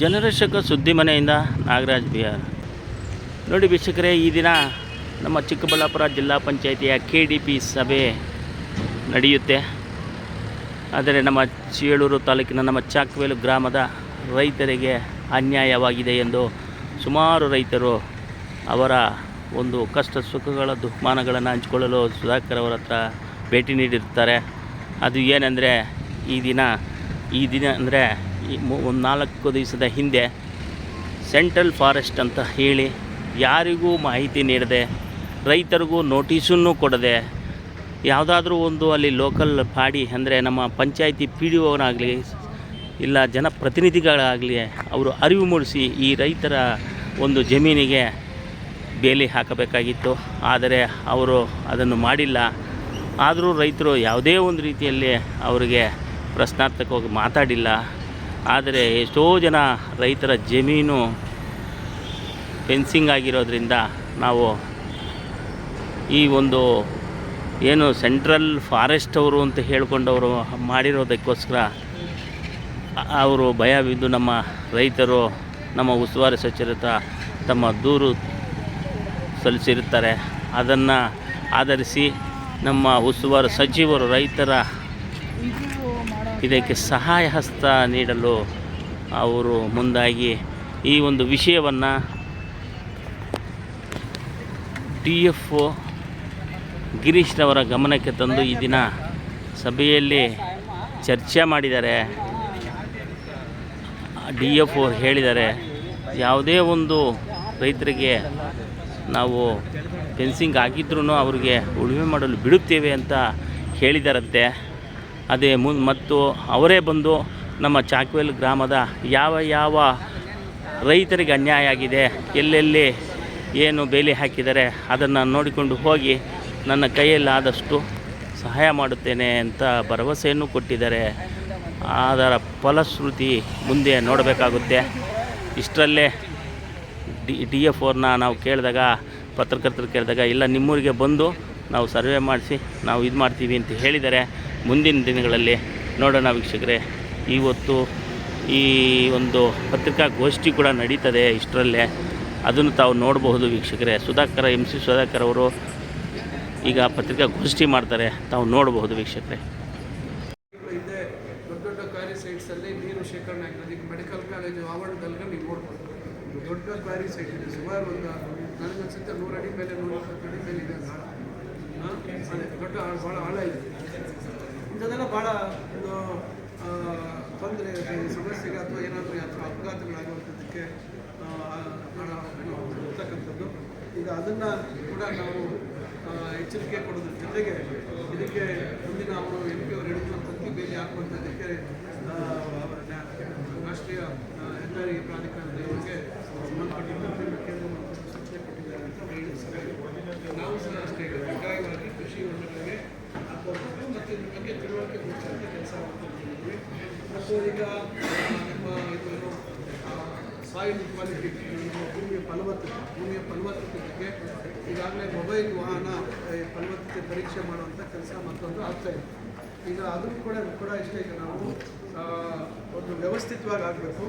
ಜನರಕ್ಷಕ ಸುದ್ದಿ ಮನೆಯಿಂದ ನಾಗರಾಜ್ ಬಿಹಾರ್. ನೋಡಿ ವೀಕ್ಷಕರೇ, ಈ ದಿನ ನಮ್ಮ ಚಿಕ್ಕಬಳ್ಳಾಪುರ ಜಿಲ್ಲಾ ಪಂಚಾಯಿತಿಯ ಕೆ ಡಿ ಪಿ ಸಭೆ ನಡೆಯುತ್ತೆ. ಆದರೆ ನಮ್ಮ ಚೇಳೂರು ತಾಲೂಕಿನ ನಮ್ಮ ಚಾಕ್ವೇಲು ಗ್ರಾಮದ ರೈತರಿಗೆ ಅನ್ಯಾಯವಾಗಿದೆ ಎಂದು ಸುಮಾರು ರೈತರು ಅವರ ಒಂದು ಕಷ್ಟ ಸುಖಗಳ ದುಃಖಮಾನಗಳನ್ನು ಹಂಚಿಕೊಳ್ಳಲು ಸುಧಾಕರ್ ಅವರ ಹತ್ರ ಭೇಟಿ ನೀಡಿರ್ತಾರೆ. ಅದು ಏನೆಂದರೆ, ಈ ದಿನ ಈ ದಿನ ಅಂದರೆ ಒಂದು ನಾಲ್ಕು ದಿವಸದ ಹಿಂದೆ ಸೆಂಟ್ರಲ್ ಫಾರೆಸ್ಟ್ ಅಂತ ಹೇಳಿ ಯಾರಿಗೂ ಮಾಹಿತಿ ನೀಡದೆ, ರೈತರಿಗೂ ನೋಟಿಸನ್ನು ಕೊಡದೆ, ಯಾವುದಾದ್ರೂ ಒಂದು ಅಲ್ಲಿ ಲೋಕಲ್ ಪಾಡಿ ಅಂದರೆ ನಮ್ಮ ಪಂಚಾಯಿತಿ ಪಿ ಡಿ ಒನಾಗಲಿ ಇಲ್ಲ ಜನಪ್ರತಿನಿಧಿಗಳಾಗಲಿ ಅವರು ಅರಿವು ಮೂಡಿಸಿ ಈ ರೈತರ ಒಂದು ಜಮೀನಿಗೆ ಬೇಲಿ ಹಾಕಬೇಕಾಗಿತ್ತು. ಆದರೆ ಅವರು ಅದನ್ನು ಮಾಡಿಲ್ಲ. ಆದರೂ ರೈತರು ಯಾವುದೇ ಒಂದು ರೀತಿಯಲ್ಲಿ ಅವರಿಗೆ ಪ್ರಶ್ನಾರ್ಥಕವಾಗಿ ಮಾತಾಡಿಲ್ಲ. ಆದರೆ ಎಷ್ಟೋ ಜನ ರೈತರ ಜಮೀನು ಫೆನ್ಸಿಂಗ್ ಆಗಿರೋದ್ರಿಂದ ನಾವು ಈ ಒಂದು ಏನು ಸೆಂಟ್ರಲ್ ಫಾರೆಸ್ಟ್ ಅವರು ಅಂತ ಹೇಳ್ಕೊಂಡವರು ಮಾಡಿರೋದಕ್ಕೋಸ್ಕರ ಅವರು ಭಯ ಬಿದ್ದು ನಮ್ಮ ರೈತರು, ನಮ್ಮ ಉಸ್ತುವಾರಿ ಸಚಿವರತ್ರ ತಮ್ಮ ದೂರು ಸಲ್ಲಿಸಿರುತ್ತಾರೆ. ಅದನ್ನು ಆಧರಿಸಿ ನಮ್ಮ ಉಸ್ತುವಾರಿ ಸಚಿವರು ರೈತರ ಇದಕ್ಕೆ ಸಹಾಯ ಹಸ್ತ ನೀಡಲು ಅವರು ಮುಂದಾಗಿ ಈ ಒಂದು ವಿಷಯವನ್ನು ಡಿ ಎಫ್ ಒ ಗಿರೀಶ್ನವರ ಗಮನಕ್ಕೆ ತಂದು ಈ ದಿನ ಸಭೆಯಲ್ಲಿ ಚರ್ಚೆ ಮಾಡಿದ್ದಾರೆ. ಡಿ ಎಫ್ ಒ ಹೇಳಿದ್ದಾರೆ, ಯಾವುದೇ ಒಂದು ರೈತರಿಗೆ ನಾವು ಫೆನ್ಸಿಂಗ್ ಆಗಿದ್ರೂ ಅವರಿಗೆ ಉಳುಮೆ ಮಾಡಲು ಬಿಡುತ್ತೇವೆ ಅಂತ ಹೇಳಿದಾರಂತೆ. ಅದೇ ಮುನ್ ಮತ್ತು ಅವರೇ ಬಂದು ನಮ್ಮ ಚಾಕ್ವೇಲ್ ಗ್ರಾಮದ ಯಾವ ಯಾವ ರೈತರಿಗೆ ಅನ್ಯಾಯ ಆಗಿದೆ, ಎಲ್ಲೆಲ್ಲಿ ಏನು ಬೇಲಿ ಹಾಕಿದ್ದಾರೆ ಅದನ್ನು ನೋಡಿಕೊಂಡು ಹೋಗಿ ನನ್ನ ಕೈಯಲ್ಲಾದಷ್ಟು ಸಹಾಯ ಮಾಡುತ್ತೇನೆ ಅಂತ ಭರವಸೆಯನ್ನು ಕೊಟ್ಟಿದ್ದಾರೆ. ಅದರ ಫಲಶ್ರುತಿ ಮುಂದೆ ನೋಡಬೇಕಾಗುತ್ತೆ. ಇಷ್ಟರಲ್ಲೇ ಡಿ ಡಿ ಎಫ್ ಓರ್ನ ನಾವು ಕೇಳಿದಾಗ, ಪತ್ರಕರ್ತರು ಕೇಳಿದಾಗ, ಇಲ್ಲ ನಿಮ್ಮೂರಿಗೆ ಬಂದು ನಾವು ಸರ್ವೆ ಮಾಡಿಸಿ, ನಾವು ಇದು ಮಾಡ್ತೀವಿ ಅಂತ ಹೇಳಿದ್ದಾರೆ. ಮುಂದಿನ ದಿನಗಳಲ್ಲಿ ನೋಡೋಣ ವೀಕ್ಷಕರೇ. ಇವತ್ತು ಈ ಒಂದು ಪತ್ರಿಕಾಗೋಷ್ಠಿ ಕೂಡ ನಡೀತದೆ ಇಷ್ಟರಲ್ಲೇ. ಅದನ್ನು ತಾವು ನೋಡಬಹುದು ವೀಕ್ಷಕರೇ. ಸುಧಾಕರ್ ಎಂ ಸಿ ಸುಧಾಕರ್ ಅವರು ಈಗ ಪತ್ರಿಕಾಗೋಷ್ಠಿ ಮಾಡ್ತಾರೆ. ತಾವು ನೋಡಬಹುದು ವೀಕ್ಷಕರೇ. ದೊಡ್ಡ ದೊಡ್ಡ ಕ್ವಾರಿ ಸೈಟ್ಸಲ್ಲಿ ನೀರು ಶೇಖರಣೆ ಆಗಿರೋದು ಈಗ ಮೆಡಿಕಲ್ ಕಾಲೇಜು ಆವರಣದಲ್ಲಿ ನೀವು ನೋಡ್ಬೋದು. ದೊಡ್ಡ ಕ್ವಾರಿ ಸೈಟ್ ಇದೆ. ಸುಮಾರು ಒಂದು ನನಗನ್ಸುತ್ತೆ ನೂರು ಅಡಿ ಮೇಲೆ ನೂರ ಅಡಿ ಮೇಲೆ ಇದೆ ದೊಡ್ಡ ಭಾಳ ಆಳ ಇದೆ. ಇಂಥದ್ದೆಲ್ಲ ಭಾಳ ಒಂದು ತೊಂದರೆ ಸಮಸ್ಯೆಗೆ ಅಥವಾ ಏನಾದರೂ ಅಥವಾ ಅಪಘಾತಗಳಾಗುವಂಥದ್ದಕ್ಕೆ ಭಾಳ ಇರ್ತಕ್ಕಂಥದ್ದು ಈಗ ಅದನ್ನು ಕೂಡ ನಾವು ಎಚ್ಚರಿಕೆ ಕೊಡೋದ್ರ ಜೊತೆಗೆ ಇದಕ್ಕೆ ಮುಂದಿನ ಅವರು ಎಂ ಪಿ ಅವರು ಹೇಳಿದಂಥ ಬೇಲಿ ಹಾಕುವಂಥದ್ದಕ್ಕೆ ರಾಷ್ಟ್ರೀಯ ಹೆದ್ದಾರಿ ಪ್ರಾಧಿಕಾರದವರಿಗೆ ಸಂಬಂಧಪಟ್ಟಂತೆ ಕೇಂದ್ರ ಮತ್ತು ಸೂಚನೆ ಕೊಟ್ಟಿದ್ದಾರೆ ಅಂತ ಹೇಳಿದ ಸಭೆಯಲ್ಲಿ. ನಾವು ಸಹ ಅಷ್ಟೇ ಕಡ್ಡಾಯವಾಗಿ ಕೃಷಿ ಹೊಂಡಗಳಿಗೆ ಹಾಕುವಂಥದ್ದು ಮತ್ತು ಬಗ್ಗೆ ಕೆಲಸ ಮಾಡ್ಕೊಂಡಿದ್ದೀವಿ ಮತ್ತು ಈಗ ನಿಮ್ಮ ಇದು ಸಾಯಿಲ್ ಕ್ವಾಲಿಟಿ ಭೂಮಿಯ ಫಲವತ್ತತೆ ಭೂಮಿಯ ಫಲವತ್ತತೆ ಬಗ್ಗೆ ಈಗಾಗಲೇ ಮೊಬೈಲ್ ವಾಹನ ಫಲವತ್ತತೆ ಪರೀಕ್ಷೆ ಮಾಡುವಂಥ ಕೆಲಸ ಮತ್ತೊಂದು ಆಗ್ತಾ ಇದೆ ಈಗ ಅದನ್ನು ಕೂಡ ಕೂಡ ಇಷ್ಟೇ ಈಗ ನಾವು ಒಂದು ವ್ಯವಸ್ಥಿತವಾಗಿ ಆಗಬೇಕು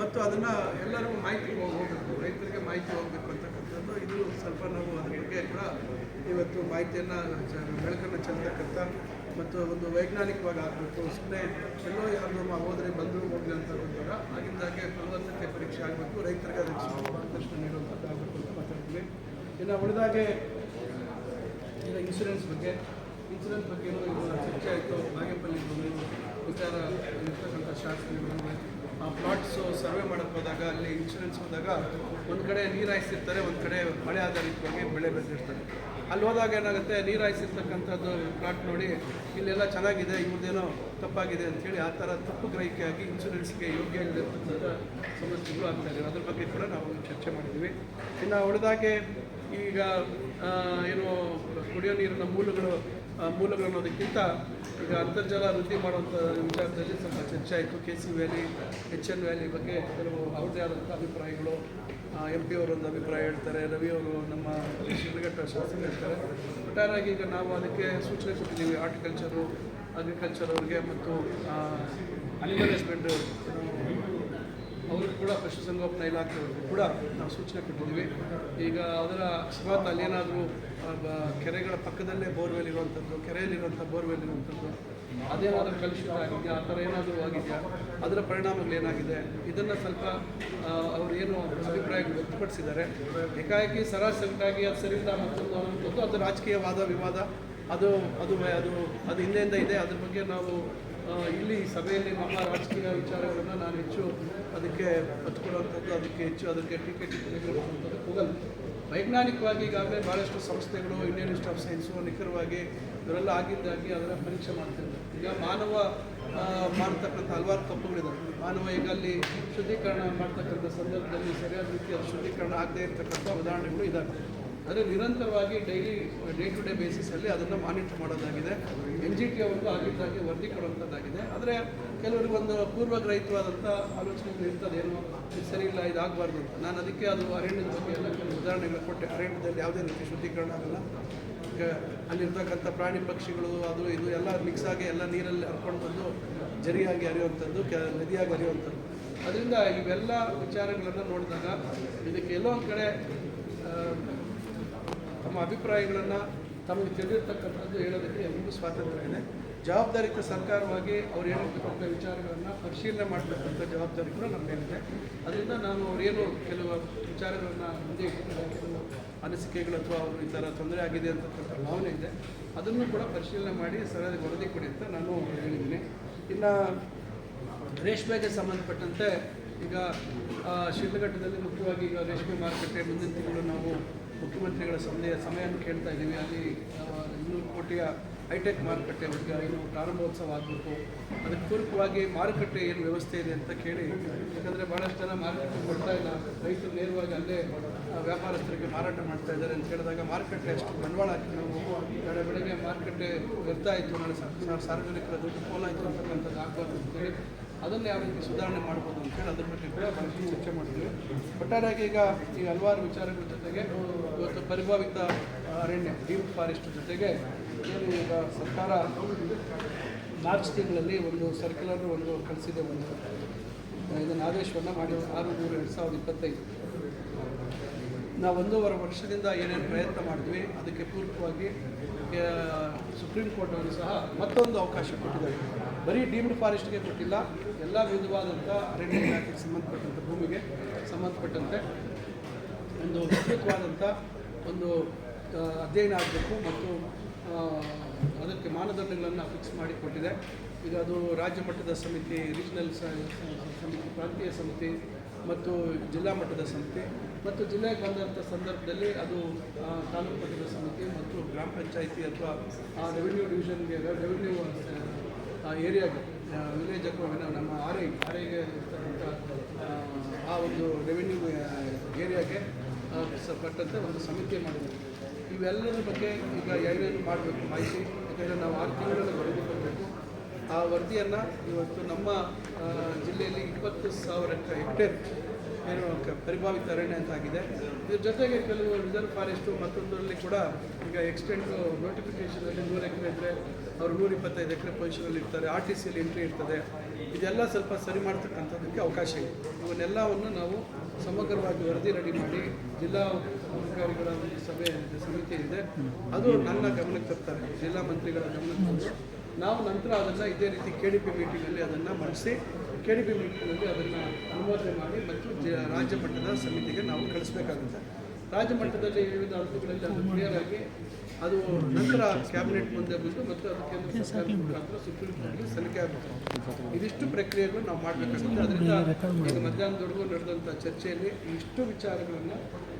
ಮತ್ತು ಅದನ್ನು ಎಲ್ಲರಿಗೂ ಮಾಹಿತಿ ಹೋಗ್- ಹೋಗಬೇಕು ರೈತರಿಗೆ ಮಾಹಿತಿ ಹೋಗಬೇಕು ಅಂತಕ್ಕಂಥದ್ದು ಇದು ಸ್ವಲ್ಪ ನಾವು ಅದ್ರ ಬಗ್ಗೆ ಕೂಡ ಇವತ್ತು ಮಾಹಿತಿಯನ್ನು ಬೆಳಕನ್ನು ಚೆಲ್ಲತಕ್ಕಂಥ ಮತ್ತು ಒಂದು ವೈಜ್ಞಾನಿಕವಾಗಿ ಆಗಬೇಕು ಸುಮ್ಮನೆ ಎಲ್ಲೋ ಯಾರು ಹೋದರೆ ಬಂದರು ಹೋಗಲಿ ಅಂತ ಬಂದಾಗ ಆಗಿದ್ದಾಗೆ ಫಲವತ್ತತೆ ಪರೀಕ್ಷೆ ಆಗಬೇಕು, ರೈತರಿಗೆ ಅದಕ್ಕೆ ಮಾರ್ಗದರ್ಶನ ನೀಡುವಂಥದ್ದು ಆಗಬೇಕು ಅಂತ ಮಾತಾಡ್ತೀವಿ ಇನ್ನು ಉಳಿದಾಗೆ ಇನ್ನು ಇನ್ಸೂರೆನ್ಸ್ ಬಗ್ಗೆ ಇನ್ಸೂರೆನ್ಸ್ ಬಗ್ಗೆ ಚರ್ಚೆ ಆಯಿತು ಬಾಗೇಪಲ್ಲಿ ವಿಚಾರ ಇರ್ತಕ್ಕಂಥ ಶಾಸಕರು ಆ ಪ್ಲಾಟ್ಸು ಸರ್ವೆ ಮಾಡೋಕ್ಕೆ ಹೋದಾಗ, ಅಲ್ಲಿ ಇನ್ಶೂರೆನ್ಸ್ ಹೋದಾಗ ಒಂದು ಕಡೆ ನೀರು ಹಾಯಿಸಿರ್ತಾರೆ, ಒಂದು ಕಡೆ ಮಳೆ ಆಧಾರಿತವಾಗಿ ಬೆಳೆ ಬೆಳೆದಿರ್ತಾರೆ. ಅಲ್ಲಿ ಹೋದಾಗ ಏನಾಗುತ್ತೆ, ನೀರು ಹಾಯಿಸಿರ್ತಕ್ಕಂಥದ್ದು ಪ್ಲಾಟ್ ನೋಡಿ, ಇಲ್ಲೆಲ್ಲ ಚೆನ್ನಾಗಿದೆ ಇವ್ರದ್ದೇನೋ ತಪ್ಪಾಗಿದೆ ಅಂಥೇಳಿ ಆ ಥರ ತಪ್ಪು ಗ್ರಹಿಕೆಯಾಗಿ ಇನ್ಶೂರೆನ್ಸ್ಗೆ ಯೋಗ್ಯ ಇಲ್ಲದಿರ್ತಕ್ಕಂಥ ಸಮಸ್ಯೆಗಳು ಆಗ್ತಾ ಇದೆ ಅದ್ರ ಬಗ್ಗೆ ಕೂಡ ನಾವು ಚರ್ಚೆ ಮಾಡಿದ್ವಿ ಇನ್ನು ಉಳಿದಾಗೆ ಈಗ ಏನು ಕುಡಿಯೋ ನೀರಿನ ಮೂಲಗಳು ಮೂಲಗಳು ಅನ್ನೋದಕ್ಕಿಂತ ಈಗ ಅಂತರ್ಜಲ ವೃದ್ಧಿ ಮಾಡುವಂಥ ವಿಚಾರದಲ್ಲಿ ಸ್ವಲ್ಪ ಚರ್ಚೆ ಆಯಿತು. K C valley H N valley ಬಗ್ಗೆ ಕೆಲವು ಅವ್ರದ್ದೇ ಆದಂಥ ಅಭಿಪ್ರಾಯಗಳು. ಎಂ ಪಿ ಅವರೊಂದು ಅಭಿಪ್ರಾಯ ಹೇಳ್ತಾರೆ, ರವಿ ಅವರು ನಮ್ಮ ಶಿಡ್ಲಘಟ್ಟ ಶಾಸಕ ಹೇಳ್ತಾರೆ. ಒಟ್ಟಾರಾಗಿ ಈಗ ನಾವು ಅದಕ್ಕೆ ಸೂಚನೆ ಕೊಟ್ಟಿದ್ದೀವಿ ಹಾರ್ಟಿಕಲ್ಚರು ಅಗ್ರಿಕಲ್ಚರ್ ಅವ್ರಿಗೆ ಮತ್ತು ಅನಿಮಲ್ ಹಸ್ಬೆಂಡ್ ಅವರು ಕೂಡ ಪಶುಸಂಗೋಪನಾ ಇಲಾಖೆಯವ್ರಿಗೂ ಕೂಡ ನಾವು ಸೂಚನೆ ಕೊಟ್ಟಿದ್ದೀವಿ. ಈಗ ಅದರ ಅಕಸ್ಮಾತ್ ಅಲ್ಲೇನಾದರೂ ಕೆರೆಗಳ ಪಕ್ಕದಲ್ಲೇ ಬೋರ್ವೆಲ್ ಇರುವಂಥದ್ದು ಕೆರೆಯಲ್ಲಿರುವಂಥ ಬೋರ್ವೆಲ್ ಇರುವಂಥದ್ದು ಅದೇನಾದರೂ ಕಲುಷಿತ ಆಗಿದೆಯಾ? ಆ ಥರ ಏನಾದರೂ ಆಗಿದೆಯಾ? ಅದರ ಪರಿಣಾಮಗಳು ಏನಾಗಿದೆ ಇದನ್ನು ಸ್ವಲ್ಪ ಅವರೇನು ಅಭಿಪ್ರಾಯಗಳು ವ್ಯಕ್ತಪಡಿಸಿದ್ದಾರೆ. ಏಕಾಏಕಿ ಸರಾಸರಿಯಾಗಿ ಅದು ಸರಿಯಿಲ್ಲ ಮತ್ತೊಂದು ಅನ್ನೋದು ಅದು ರಾಜಕೀಯ ವಾದ, ವಿವಾದ, ಅದು ಅದು ಅದು ಅದು ಹಿಂದೆಯಿಂದ ಇದೆ. ಅದ್ರ ಬಗ್ಗೆ ನಾವು ಇಲ್ಲಿ ಸಭೆಯಲ್ಲಿ ನಮ್ಮ ರಾಜಕೀಯ ವಿಚಾರಗಳನ್ನು ನಾನು ಹೆಚ್ಚು ಅದಕ್ಕೆ ಒತ್ತು ಅದಕ್ಕೆ ಹೆಚ್ಚು, ಅದಕ್ಕೆ ಟಿಕೆಟ್ ಹೋಗಲ್ಲ. ವೈಜ್ಞಾನಿಕವಾಗಿ ಈಗಾಗಲೇ ಭಾಳಷ್ಟು ಸಂಸ್ಥೆಗಳು ಇಂಡಿಯನ್ ಇನ್ಸ್ಟಿಟ್ಯೂಟ್ ಆಫ್ ಸೈನ್ಸು ನಿಖರವಾಗಿ ಇವರೆಲ್ಲ ಆಗಿದ್ದಾಗಿ ಅದರ ಪರೀಕ್ಷೆ ಮಾಡ್ತಿದ್ದಾರೆ. ಈಗ ಮಾನವ ಮಾಡ್ತಕ್ಕಂಥ ಹಲವಾರು ತಪ್ಪುಗಳಿದ್ದಾವೆ ಮಾನವ ಈಗ ಅಲ್ಲಿ ಶುದ್ಧೀಕರಣ ಮಾಡ್ತಕ್ಕಂಥ ಸಂದರ್ಭದಲ್ಲಿ ಸರಿಯಾದ ರೀತಿಯ ಶುದ್ಧೀಕರಣ ಆಗದೇ ಇರತಕ್ಕಂಥ ಉದಾಹರಣೆಗಳು ಇದ್ದಾವೆ ಆದರೆ ನಿರಂತರವಾಗಿ ಡೈಲಿ ಡೇ ಟು ಡೇ ಬೇಸಿಸಲ್ಲಿ ಅದನ್ನು ಮಾನಿಟರ್ ಮಾಡೋದಾಗಿದೆ. ಎನ್ ಜಿ ಟಿ ಅವರು ಆಗಿದ್ದಾಗಿ ವರದಿ ಕೊಡುವಂಥದ್ದಾಗಿದೆ. ಆದರೆ ಕೆಲವರಿಗೆ ಒಂದು ಪೂರ್ವಗ್ರಹಿತವಾದಂಥ ಆಲೋಚನೆಗಳು ಇರ್ತದೆ, ಏನು ಇದು ಸರಿ ಇಲ್ಲ ಇದಾಗಬಾರ್ದು ಅಂತ. ನಾನು ಅದಕ್ಕೆ ಅದು ಅರಣ್ಯದ ಬಗ್ಗೆ ಎಲ್ಲ ಕೆಲವು ಉದಾಹರಣೆಗಳು ಕೊಟ್ಟೆ. ಅರಣ್ಯದಲ್ಲಿ ಯಾವುದೇ ರೀತಿ ಶುದ್ಧೀಕರಣ ಆಗಲ್ಲ. ಅಲ್ಲಿರ್ತಕ್ಕಂಥ ಪ್ರಾಣಿ ಪಕ್ಷಿಗಳು, ಅದು ಇದು ಎಲ್ಲ ಮಿಕ್ಸ್ ಆಗಿ ಎಲ್ಲ ನೀರಲ್ಲಿ ಹರ್ಕೊಂಡು ಬಂದು ಜರಿಯಾಗಿ ಹರಿಯುವಂಥದ್ದು, ಕೆ, ನದಿಯಾಗಿ ಹರಿಯುವಂಥದ್ದು. ಅದರಿಂದ ಇವೆಲ್ಲ ವಿಚಾರಗಳನ್ನು ನೋಡಿದಾಗ ಇದಕ್ಕೆ ಎಲ್ಲೋ ಒಂದು ಕಡೆ ತಮ್ಮ ಅಭಿಪ್ರಾಯಗಳನ್ನು ತಮಗೆ ತಿಳಿದಿರ್ತಕ್ಕಂಥದ್ದು ಹೇಳೋದಕ್ಕೆ ಎಲ್ಲರಿಗೂ ಸ್ವಾತಂತ್ರ್ಯ ಇದೆ. ಜವಾಬ್ದಾರಿತ ಸರ್ಕಾರವಾಗಿ ಅವ್ರು ಹೇಳಿರ್ತಕ್ಕಂಥ ವಿಚಾರಗಳನ್ನು ಪರಿಶೀಲನೆ ಮಾಡಬೇಕಂತ ಜವಾಬ್ದಾರಿ ಕೂಡ ನಮ್ಮ ಮೇಲಿದೆ. ಅದರಿಂದ ನಾನು ಅವ್ರೇನು ಕೆಲವು ವಿಚಾರಗಳನ್ನು ಮುಂದೆ ಕೆಲವು ಅನಿಸಿಕೆಗಳು ಅಥವಾ ಅವರು ಈ ಥರ ತೊಂದರೆ ಆಗಿದೆ ಅಂತಕ್ಕಂಥ ಭಾವನೆ ಇದೆ. ಅದನ್ನು ಕೂಡ ಪರಿಶೀಲನೆ ಮಾಡಿ ಸರಿಯಾದ ವರದಿ ಕೊಡಿ ಅಂತ ನಾನು ಹೇಳಿದ್ದೀನಿ. ಇನ್ನು ರೇಷ್ಮೆಗೆ ಸಂಬಂಧಪಟ್ಟಂತೆ ಈಗ ಶಿಡ್ಲಘಟ್ಟದಲ್ಲಿ ಮುಖ್ಯವಾಗಿ ಈಗ ರೇಷ್ಮೆ ಮಾರುಕಟ್ಟೆ ಮುಂದಿನ ತಿಂಗಳು ನಾವು ಮುಖ್ಯಮಂತ್ರಿಗಳ ಸಮಯ ಸಮಯವನ್ನು ಕೇಳ್ತಾ ಇದ್ದೀವಿ. ಅಲ್ಲಿ ಇನ್ನೂರು ಕೋಟಿಯ ಹೈಟೆಕ್ ಮಾರುಕಟ್ಟೆ ಬಗ್ಗೆ ಇನ್ನು ಪ್ರಾರಂಭೋತ್ಸವ ಆಗಬೇಕು. ಅದಕ್ಕೆ ಪೂರಕವಾಗಿ ಮಾರುಕಟ್ಟೆ ಏನು ವ್ಯವಸ್ಥೆ ಇದೆ ಅಂತ ಕೇಳಿ, ಯಾಕಂದರೆ ಭಾಳಷ್ಟು ಜನ ಮಾರುಕಟ್ಟೆ ಕೊಡ್ತಾ ಇಲ್ಲ. ರೈತರು ನೇರವಾಗಿ ಅಲ್ಲೇ ವ್ಯಾಪಾರಸ್ಥರಿಗೆ ಮಾರಾಟ ಮಾಡ್ತಾ ಇದ್ದಾರೆ ಅಂತ ಹೇಳಿದಾಗ ಮಾರುಕಟ್ಟೆ ಅಷ್ಟು ಬಂಡವಾಳ ಹಾಕಿ ನಾವು ನಾಳೆ ಬೆಳಗ್ಗೆ ಮಾರುಕಟ್ಟೆ ವ್ಯರ್ಥ ಆಯಿತು, ನಾಳೆ ಸಾರ್ವಜನಿಕರ ದುಡ್ಡು ಪೋಲಾಯಿತು ಅಂತಕ್ಕಂಥದ್ದು ಆಗಬಾರ್ದು ಅಂತೇಳಿ ಅದನ್ನು ಯಾವ ರೀತಿ ಸುಧಾರಣೆ ಮಾಡ್ಬೋದು ಅಂತೇಳಿ ಅದ್ರ ಬಗ್ಗೆ ಕೂಡ ಬಹಳ ಚರ್ಚೆ ಮಾಡಿದ್ವಿ. ಒಟ್ಟಾರೆಯಾಗಿ ಈಗ ಈ ಹಲವಾರು ವಿಚಾರಗಳ ಜೊತೆಗೆ, ಇವತ್ತು ಪರಿಭಾವಿತ ಅರಣ್ಯ, ಡೀಪ್ ಫಾರೆಸ್ಟ್ ಜೊತೆಗೆ ಏನು ಈಗ ಸರ್ಕಾರ ಮಾರ್ಚ್ ತಿಂಗಳಲ್ಲಿ ಒಂದು ಸರ್ಕ್ಯುಲರ್ ಒಂದು ಕಳಿಸಿದೆ ಒಂದು, ಇದನ್ನು ಆದೇಶವನ್ನು ಮಾಡಿ ಆರು ಮೂರು ಎರಡು ಸಾವಿರದ ಇಪ್ಪತ್ತೈದು. ನಾವು ಒಂದೂವರೆ ವರ್ಷದಿಂದ ಏನೇನು ಪ್ರಯತ್ನ ಮಾಡಿದ್ವಿ, ಅದಕ್ಕೆ ಪೂರಕವಾಗಿ ಸುಪ್ರೀಂ ಕೋರ್ಟ್ ಅವರು ಸಹ ಮತ್ತೊಂದು ಅವಕಾಶ ಕೊಟ್ಟಿದ್ದಾರೆ. ಬರೀ ಡೀಮ್ಡ್ ಫಾರೆಸ್ಟ್ಗೆ ಕೊಟ್ಟಿಲ್ಲ, ಎಲ್ಲ ವಿಧವಾದಂಥ ಅರಣ್ಯ ಇಲಾಖೆಗೆ ಸಂಬಂಧಪಟ್ಟಂಥ ಭೂಮಿಗೆ ಸಂಬಂಧಪಟ್ಟಂತೆ ಒಂದು ವಿಸ್ತೃತವಾದಂಥ ಒಂದು ಅಧ್ಯಯನ ಆಗಬೇಕು ಮತ್ತು ಅದಕ್ಕೆ ಮಾನದಂಡಗಳನ್ನು ಫಿಕ್ಸ್ ಮಾಡಿ ಕೊಟ್ಟಿದೆ. ಈಗ ಅದು ರಾಜ್ಯ ಮಟ್ಟದ ಸಮಿತಿ ರೀಜನಲ್ ಸಮಿತಿ, ಪ್ರಾಂತೀಯ ಸಮಿತಿ ಮತ್ತು ಜಿಲ್ಲಾ ಮಟ್ಟದ ಸಮಿತಿ ಮತ್ತು ಜಿಲ್ಲೆಗೆ ಬಂದಂಥ ಸಂದರ್ಭದಲ್ಲಿ ಅದು ತಾಲೂಕು ಮಟ್ಟದ ಸಮಿತಿ ಮತ್ತು ಗ್ರಾಮ ಪಂಚಾಯಿತಿ ಅಥವಾ ರೆವಿನ್ಯೂ ಡಿವಿಷನ್ಗೆ ರೆವಿನ್ಯೂ ಏರಿಯಾಗೆ ವಿಲೇಜ್ ಅಥವಾ ನಮ್ಮ ಆರೈ ಆರೈಗೆ ಇರ್ತಕ್ಕಂಥ ಆ, ಆ ಒಂದು ರೆವಿನ್ಯೂ ಏರಿಯಾಗೆ ಆ, ಪಟ್ಟಂತೆ ಒಂದು ಸಮಿತಿ ಮಾಡಿದ್ದೀವಿ ಇವೆಲ್ಲದರ ಬಗ್ಗೆ ಈಗ ಏನೇನು ಮಾಡಬೇಕು ಮಾಹಿತಿ. ಯಾಕೆಂದರೆ ನಾವು ಆರು ತಿಂಗಳಲ್ಲಿ ವರದಿ ಕೊಡಬೇಕು. ಆ ವರದಿಯನ್ನು ಇವತ್ತು ನಮ್ಮ ಜಿಲ್ಲೆಯಲ್ಲಿ ಇಪ್ಪತ್ತು ಸಾವಿರ ಹೆಕ್ಟೇರ್ ಏನು ಪರಿಭಾವಿತ ಅರಣ್ಯ ಅಂತಾಗಿದೆ. ಇದ್ರ ಜೊತೆಗೆ ಕೆಲವು ರಿಸರ್ವ್ ಫಾರೆಸ್ಟು ಮತ್ತೊಂದರಲ್ಲಿ ಕೂಡ ಈಗ ಎಕ್ಸ್ಟೆಂಟ್ ನೋಟಿಫಿಕೇಷನಲ್ಲಿ ನೂರು ಎಕರೆ ಇದ್ದರೆ ಅವರು ನೂರ ಇಪ್ಪತ್ತೈದು ಎಕರೆ ಪೊಸಿಷನಲ್ಲಿ ಇರ್ತಾರೆ. ಆರ್ ಟಿ ಸಿಯಲ್ಲಿ ಎಂಟ್ರಿ ಇರ್ತದೆ. ಇದೆಲ್ಲ ಸ್ವಲ್ಪ ಸರಿ ಮಾಡ್ತಕ್ಕಂಥದ್ದಕ್ಕೆ ಅವಕಾಶ ಇದೆ. ಇವನ್ನೆಲ್ಲವನ್ನು ನಾವು ಸಮಗ್ರವಾಗಿ ವರದಿ ರೆಡಿ ಮಾಡಿ ಜಿಲ್ಲಾ ಅಧಿಕಾರಿಗಳ ಒಂದು ಸಭೆ, ಸಮಿತಿ ಇದೆ. ಅದು ನನ್ನ ಗಮನಕ್ಕೆ ತರ್ತಾರೆ. ಜಿಲ್ಲಾ ಮಂತ್ರಿಗಳ ಗಮನಕ್ಕೆ ತಂದು ನಾವು ನಂತರ ಅದನ್ನು ಇದೇ ರೀತಿ ಕೆ ಡಿ ಪಿ ಮೀಟಿಂಗಲ್ಲಿ ಅದನ್ನು ಮಾಡಿಸಿ ಕೆ ಡಿ ಪಿ ಮೀಟಿಂಗಲ್ಲಿ ಅದನ್ನು ಅನುಮೋದನೆ ಮಾಡಿ ಮತ್ತು ಜ ರಾಜ್ಯ ಮಟ್ಟದ ಸಮಿತಿಗೆ ನಾವು ಕಳಿಸ್ಬೇಕಾಗುತ್ತೆ. ರಾಜ್ಯ ಮಟ್ಟದಲ್ಲಿ ವಿವಿಧ ಹಂತಗಳಲ್ಲಿ ಅದು ಕ್ಲಿಯರ್ ಆಗಿ ಅದು ನಂತರ ಕ್ಯಾಬಿನೆಟ್ ಮುಂದೆ ಬಂದು ಮತ್ತು ಅದು ಕೇಂದ್ರ ಸರ್ಕಾರದ ಮುಖಾಂತರ ಸುಪ್ರೀಂ ಕೋರ್ಟ್ಗೆ ಸಲ್ಲಿಕೆ ಆಗುತ್ತೆ. ಇದಿಷ್ಟು ಪ್ರಕ್ರಿಯೆಗಳು ನಾವು ಮಾಡಬೇಕಾಗುತ್ತೆ. ಅದರಿಂದ ಈಗ ಮಧ್ಯಾಹ್ನದವರೆಗೂ ನಡೆದಂಥ ಚರ್ಚೆಯಲ್ಲಿ ಇಷ್ಟು ವಿಚಾರಗಳನ್ನು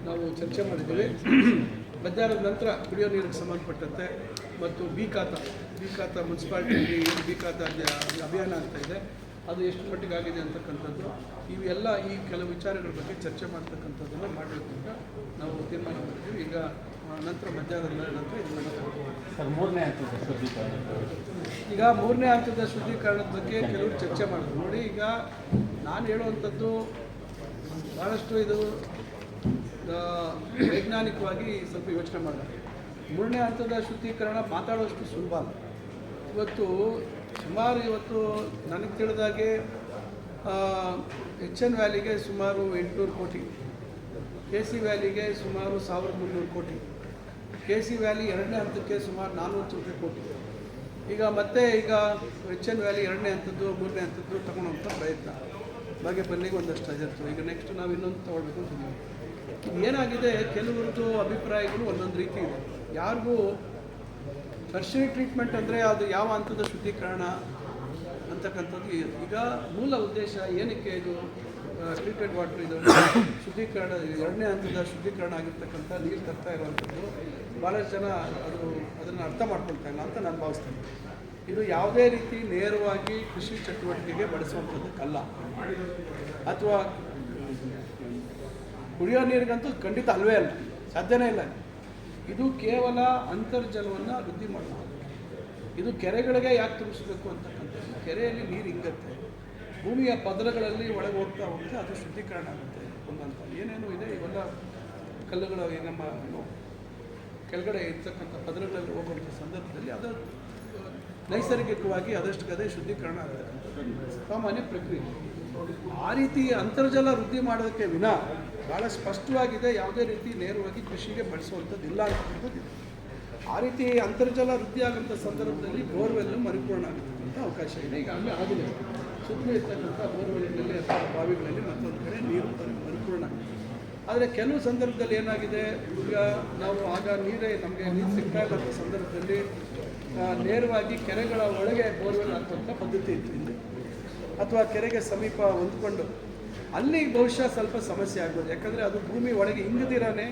ನಾವು ಚರ್ಚೆ ಮಾಡಿದ್ದೀವಿ. ಮಧ್ಯಾಹ್ನದ ನಂತರ ಕುಡಿಯೋ ನೀರಿಗೆ ಸಂಬಂಧಪಟ್ಟಂತೆ ಮತ್ತು ಬಿ ಖಾತಾ ಬಿ ಖಾತಾ ಮುನ್ಸಿಪಾಲ್ಟಿಯಲ್ಲಿ ಬಿ ಖಾತಾ ಅಭಿಯಾನ ಅಂತ ಇದೆ. ಅದು ಎಷ್ಟು ಮಟ್ಟಿಗೆ ಆಗಿದೆ ಅಂತಕ್ಕಂಥದ್ದು ಇವೆಲ್ಲ ಈ ಕೆಲವು ವಿಚಾರಗಳ ಬಗ್ಗೆ ಚರ್ಚೆ ಮಾಡ್ತಕ್ಕಂಥದ್ದನ್ನು ಅಂತ ನಾವು ತೀರ್ಮಾನ ಮಾಡ್ತೀವಿ. ಈಗ ನಂತರ ಮಧ್ಯಾಹ್ನದ ನಂತರ ಸರ್ ಮೂರನೇ ಹಂತದ ಶುದ್ಧೀಕರಣ ಈಗ ಮೂರನೇ ಹಂತದ ಶುದ್ಧೀಕರಣದ ಬಗ್ಗೆ ಕೆಲವರು ಚರ್ಚೆ ಮಾಡಿದ್ರು. ನೋಡಿ ಈಗ ನಾನು ಹೇಳುವಂಥದ್ದು ಭಾಳಷ್ಟು ಇದು ವೈಜ್ಞಾನಿಕವಾಗಿ ಸ್ವಲ್ಪ ಯೋಚನೆ ಮಾಡಬೇಕು ಮೂರನೇ ಹಂತದ ಶುದ್ಧೀಕರಣ ಮಾತಾಡೋಷ್ಟು ಸುಲಭ ಅಲ್ಲ. ಇವತ್ತು ಸುಮಾರು ಇವತ್ತು ನನಗೆ ತಿಳಿದಾಗೆ ಎಚ್ ಎನ್ ವ್ಯಾಲಿಗೆ ಸುಮಾರು ಎಂಟುನೂರು ಕೋಟಿ ಕೆ ಸಿ ವ್ಯಾಲಿಗೆ ಸುಮಾರು ಸಾವಿರದ ಮುನ್ನೂರು ಕೋಟಿ ಕೆ ಸಿ ವ್ಯಾಲಿ ಎರಡನೇ ಹಂತಕ್ಕೆ ಸುಮಾರು ನಾನ್ನೂರು ಚಿಲ್ಲರೆ ಕೋಟಿ. ಈಗ ಮತ್ತೆ ಈಗ ಎಚ್ ಎನ್ ವ್ಯಾಲಿ ಎರಡನೇ ಹಂತದ್ದು, ಮೂರನೇ ಹಂತದ್ದು ತಗೊಳ್ಳೋಂಥ ಪ್ರಯತ್ನ. ಬಾಗೇಪಲ್ಲಿಗೆ ಒಂದಷ್ಟು ಅಜರ್ತು ಈಗ ನೆಕ್ಸ್ಟ್ ನಾವು ಇನ್ನೊಂದು ತೊಗೊಳ್ಬೇಕು ಅಂತಿದ್ದೀವಿ ಏನಾಗಿದೆ, ಕೆಲವರದ್ದು ಅಭಿಪ್ರಾಯಗಳು ಒಂದೊಂದು ರೀತಿ ಇದೆ. ಯಾರಿಗೂ ಟರ್ಷರಿ ಟ್ರೀಟ್ಮೆಂಟ್ ಅಂದರೆ ಅದು ಯಾವ ಹಂತದ ಶುದ್ಧೀಕರಣ ಅಂತಕ್ಕಂಥದ್ದು ಈಗ ಮೂಲ ಉದ್ದೇಶ ಏನಕ್ಕೆ ಇದು ಟ್ರೀಟೆಡ್ ವಾಟರ್ ಇದು ಶುದ್ಧೀಕರಣ ಎರಡನೇ ಹಂತದ ಶುದ್ಧೀಕರಣ ಆಗಿರ್ತಕ್ಕಂಥ ನೀರು ತರ್ತಾ ಇರುವಂಥದ್ದು ಭಾಳಷ್ಟು ಜನ ಅದು ಅದನ್ನು ಅರ್ಥ ಮಾಡ್ಕೊಳ್ತಾ ಇಲ್ಲ ಅಂತ ನಾನು ಭಾವಿಸ್ತೇನೆ. ಇದು ಯಾವುದೇ ರೀತಿ ನೇರವಾಗಿ ಕೃಷಿ ಚಟುವಟಿಕೆಗೆ ಬಳಸುವಂಥದ್ದಕ್ಕಲ್ಲ. ಅಥವಾ ಕುಡಿಯೋ ನೀರಿಗಂತೂ ಖಂಡಿತ ಅಲ್ವೇ ಅಲ್ಲ. ಸಾಧ್ಯನೇ ಇಲ್ಲ. ಇದು ಕೇವಲ ಅಂತರ್ಜಲವನ್ನು ವೃದ್ಧಿ ಮಾಡಬಹುದು ಇದು ಕೆರೆಗಳಿಗೆ ಯಾಕೆ ತುಂಬಿಸಬೇಕು ಅಂತಕ್ಕಂಥದ್ದು? ಕೆರೆಯಲ್ಲಿ ನೀರು ಇಂಗತ್ತೆ ಭೂಮಿಯ ಪದರಗಳಲ್ಲಿ ಒಳಗೆ ಹೋಗ್ತಾ ಹೋಗ್ತಾ ಅದು ಶುದ್ಧೀಕರಣ ಆಗುತ್ತೆ ಒಂದಂತ ಏನೇನು ಇದೆ, ಇವೆಲ್ಲ ಕಲ್ಲುಗಳು ನಮ್ಮ ಕೆಳಗಡೆ ಇರ್ತಕ್ಕಂಥ ಪದರಗಳಲ್ಲಿ ಹೋಗುವಂಥ ಸಂದರ್ಭದಲ್ಲಿ ಅದು ನೈಸರ್ಗಿಕವಾಗಿ ಅದಷ್ಟು ಗದೆ ಶುದ್ಧೀಕರಣ ಆಗುತ್ತೆ ಸಾಮಾನ್ಯ ಪ್ರಕ್ರಿಯೆ. ಆ ರೀತಿ ಅಂತರ್ಜಲ ವೃದ್ಧಿ ಮಾಡೋದಕ್ಕೆ ವಿನ ಭಾಳ ಸ್ಪಷ್ಟವಾಗಿದೆ. ಯಾವುದೇ ರೀತಿ ನೇರವಾಗಿ ಕೃಷಿಗೆ ಬಳಸುವಂಥದ್ದು ಇಲ್ಲ ಅಂತಕ್ಕಂಥದ್ದು. ಆ ರೀತಿ ಅಂತರ್ಜಲ ವೃದ್ಧಿ ಆಗೋಂಥ ಸಂದರ್ಭದಲ್ಲಿ ಬೋರ್ವೆಲ್ಲು ಮರುಪೂರ್ಣ ಆಗತಕ್ಕಂಥ ಅವಕಾಶ ಇದೆ. ಈಗಾಗಲೇ ಆಗಿದೆ. ಸುತ್ತಲೂ ಇರ್ತಕ್ಕಂಥ ಬೋರ್ವೆಲ್ಗಳಲ್ಲಿ ಅಥವಾ ಬಾವಿಗಳಲ್ಲಿ ಮತ್ತೊಂದು ಕಡೆ ನೀರು ಪರಿ- ಮರುಪೂರ್ಣ ಆದರೆ ಕೆಲವು ಸಂದರ್ಭದಲ್ಲಿ ಏನಾಗಿದೆ? ಈಗ ನಾವು ಆಗ ನೀರೇ ನಮಗೆ ನೀರು ಸಿಗ್ತಾ ಇಲ್ಲಂಥ ಸಂದರ್ಭದಲ್ಲಿ ನೇರವಾಗಿ ಕೆರೆಗಳ ಒಳಗೆ ಬೋರ್ವೆಲ್ ಹಾಕುವಂಥ ಪದ್ಧತಿ ಇತ್ತು ಅಥವಾ ಕೆರೆಗೆ ಸಮೀಪ ಹೊಂದ್ಕೊಂಡು, ಅಲ್ಲಿ ಬಹುಶಃ ಸ್ವಲ್ಪ ಸಮಸ್ಯೆ ಆಗ್ಬೋದು. ಯಾಕಂದರೆ ಅದು ಭೂಮಿ ಒಳಗೆ ಹಿಂಗದಿರಾನೆ,